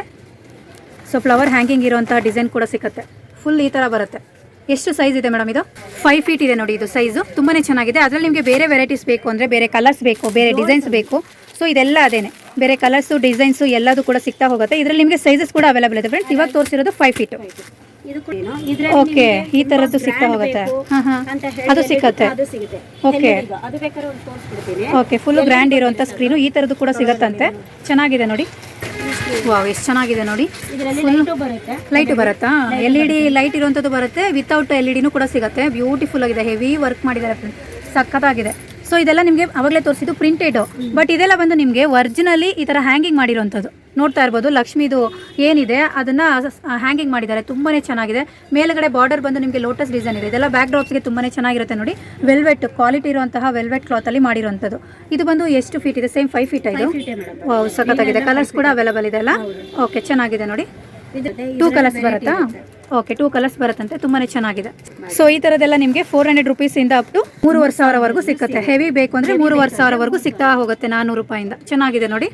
ಸೊ ಫ್ಲವರ್ ಹ್ಯಾಂಗಿಂಗ್ ಇರುವಂತಹ ಡಿಸೈನ್ ಕೂಡ ಸಿಗುತ್ತೆ. ಫುಲ್ ಈ ಥರ ಬರುತ್ತೆ. ಎಷ್ಟು ಸೈಜ್ ಇದೆ ಮೇಡಮ್ ಇದು? ಫೈವ್ ಫೀಟ್ ಇದೆ ನೋಡಿ ಇದು ಸೈಜು ತುಂಬಾ ಚೆನ್ನಾಗಿದೆ. ಅದರಲ್ಲಿ ನಿಮಗೆ ಬೇರೆ ವೆರೈಟೀಸ್ ಬೇಕು ಅಂದರೆ ಬೇರೆ ಕಲರ್ಸ್ ಬೇಕು ಬೇರೆ ಡಿಸೈನ್ಸ್ ಬೇಕು. ಸೊ ಇದೆಲ್ಲ ಅದೇನೆ. ಬೇರೆ ಕಲರ್ಸು ಡಿಸೈನ್ಸು ಎಲ್ಲದೂ ಕೂಡ ಸಿಗ್ತಾ ಹೋಗುತ್ತೆ. ಇದರಲ್ಲಿ ನಿಮಗೆ ಸೈಜಸ್ ಕೂಡ ಅವೈಲೇಬಲ್ ಇದೆ ಫ್ರೆಂಡ್ಸ್ ಇವಾಗ ತೋರಿಸಿರೋದು ಫೈವ್ ಫೀಟು ಓಕೆ ಈ ತುಂಬಾ ಥರದ್ದು ಸಿಗ್ತಾ ಹೋಗುತ್ತೆ. ಅದು ಸಿಕ್ಕತ್ತೆ ಸಿಗುತ್ತೆ. ತೋರಿಸ್ಬಿಡ್ತೀನಿ. ಓಕೆ ಫುಲ್ ಗ್ರ್ಯಾಂಡ್ ಇರುವಂತ ಸ್ಕ್ರೀನು ಈ ಥರದ್ದು ಕೂಡ ಸಿಗತ್ತಂತೆ. ಚೆನ್ನಾಗಿದೆ ನೋಡಿ. ವಾವ್ ಎಷ್ಟು ಚೆನ್ನಾಗಿದೆ ನೋಡಿ. ಲೈಟು ಬರುತ್ತೆ. ಎಲ್ ಇ ಡಿ ಲೈಟ್ ಇರುವಂಥದ್ದು ಬರುತ್ತೆ. ವಿತೌಟ್ ಎಲ್ ಇ ಡಿನೂ ಕೂಡ ಸಿಗುತ್ತೆ. ಬ್ಯೂಟಿಫುಲ್ ಆಗಿದೆ. ಹೆವಿ ವರ್ಕ್ ಮಾಡಿದ್ದಾರೆ ಸಕ್ಕತ್ತಾಗಿದೆ ಸಖತ್ತಾಗಿದೆ. ಸೊ ಇದೆಲ್ಲ ನಿಮಗೆ ಅವಾಗಲೇ ತೋರಿಸಿದ್ದು ಪ್ರಿಂಟೆಡ್ ಬಟ್ ಇದೆಲ್ಲ ಬಂದು ನಿಮಗೆ ಒರಿಜಿನಲಿ ಈ ಥರ ಹ್ಯಾಂಗಿಂಗ್ ಮಾಡಿರೋಂಥದ್ದು ನೋಡ್ತಾ ಇರ್ಬೋದು ಲಕ್ಷ್ಮಿದು ಏನಿದೆ ಅದನ್ನು ಹ್ಯಾಂಗಿಂಗ್ ಮಾಡಿದ್ದಾರೆ. ತುಂಬಾ ಚೆನ್ನಾಗಿದೆ. ಮೇಲ್ಗಡೆ ಬಾರ್ಡರ್ ಬಂದು ನಿಮಗೆ ಲೋಟಸ್ ಡಿಸೈನ್ ಇದೆ. ಇದೆಲ್ಲ ಬ್ಯಾಕ್ ಡ್ರಾಪ್ಸ್ಗೆ ತುಂಬಾ ಚೆನ್ನಾಗಿರುತ್ತೆ ನೋಡಿ. ವೆಲ್ವೆಟ್ ಕ್ವಾಲಿಟಿ ಇರುವಂತಹ ವೆಲ್ವೆಟ್ ಕ್ಲಾತಲ್ಲಿ ಮಾಡಿರುವಂಥದ್ದು. ಇದು ಬಂದು ಎಷ್ಟು ಫೀಟ್ ಇದೆ? ಸೇಮ್ ಫೈವ್ ಫೀಟ್ ಇದು? ಸಖತ್ತಾಗಿದೆ. ಕಲರ್ಸ್ ಕೂಡ ಅವೈಲೇಬಲ್ ಇದೆ ಅಲ್ಲ? ಓಕೆ ಚೆನ್ನಾಗಿದೆ ನೋಡಿ. ಟೂ ಕಲರ್ಸ್ ಬರುತ್ತಾ? ಓಕೆ ಟೂ ಕಲರ್ಸ್ ಬರುತ್ತಂತೆ, ತುಂಬಾನೇ ಚೆನ್ನಾಗಿದೆ. ಸೊ ಈ ತರದೆಲ್ಲ ನಿಮಗೆ ಫೋರ್ ಹಂಡ್ರೆಡ್ ರುಪೀಸ್ ಇಂದ ಅಪ್ ಟು ಮೂರುವರೆ ಸಾವಿರವರೆಗೂ ಸಿಕ್ಕುತ್ತೆ. ಹೆವಿ ಬೇಕು ಅಂದ್ರೆ ಮೂರುವರೆ ಸಾವಿರವರೆಗೂ ಸಿಗ್ತಾ ಹೋಗುತ್ತೆ ನಾನ್ನೂರು ರೂಪಾಯಿಂದ. ಚೆನ್ನಾಗಿದೆ ನೋಡಿ.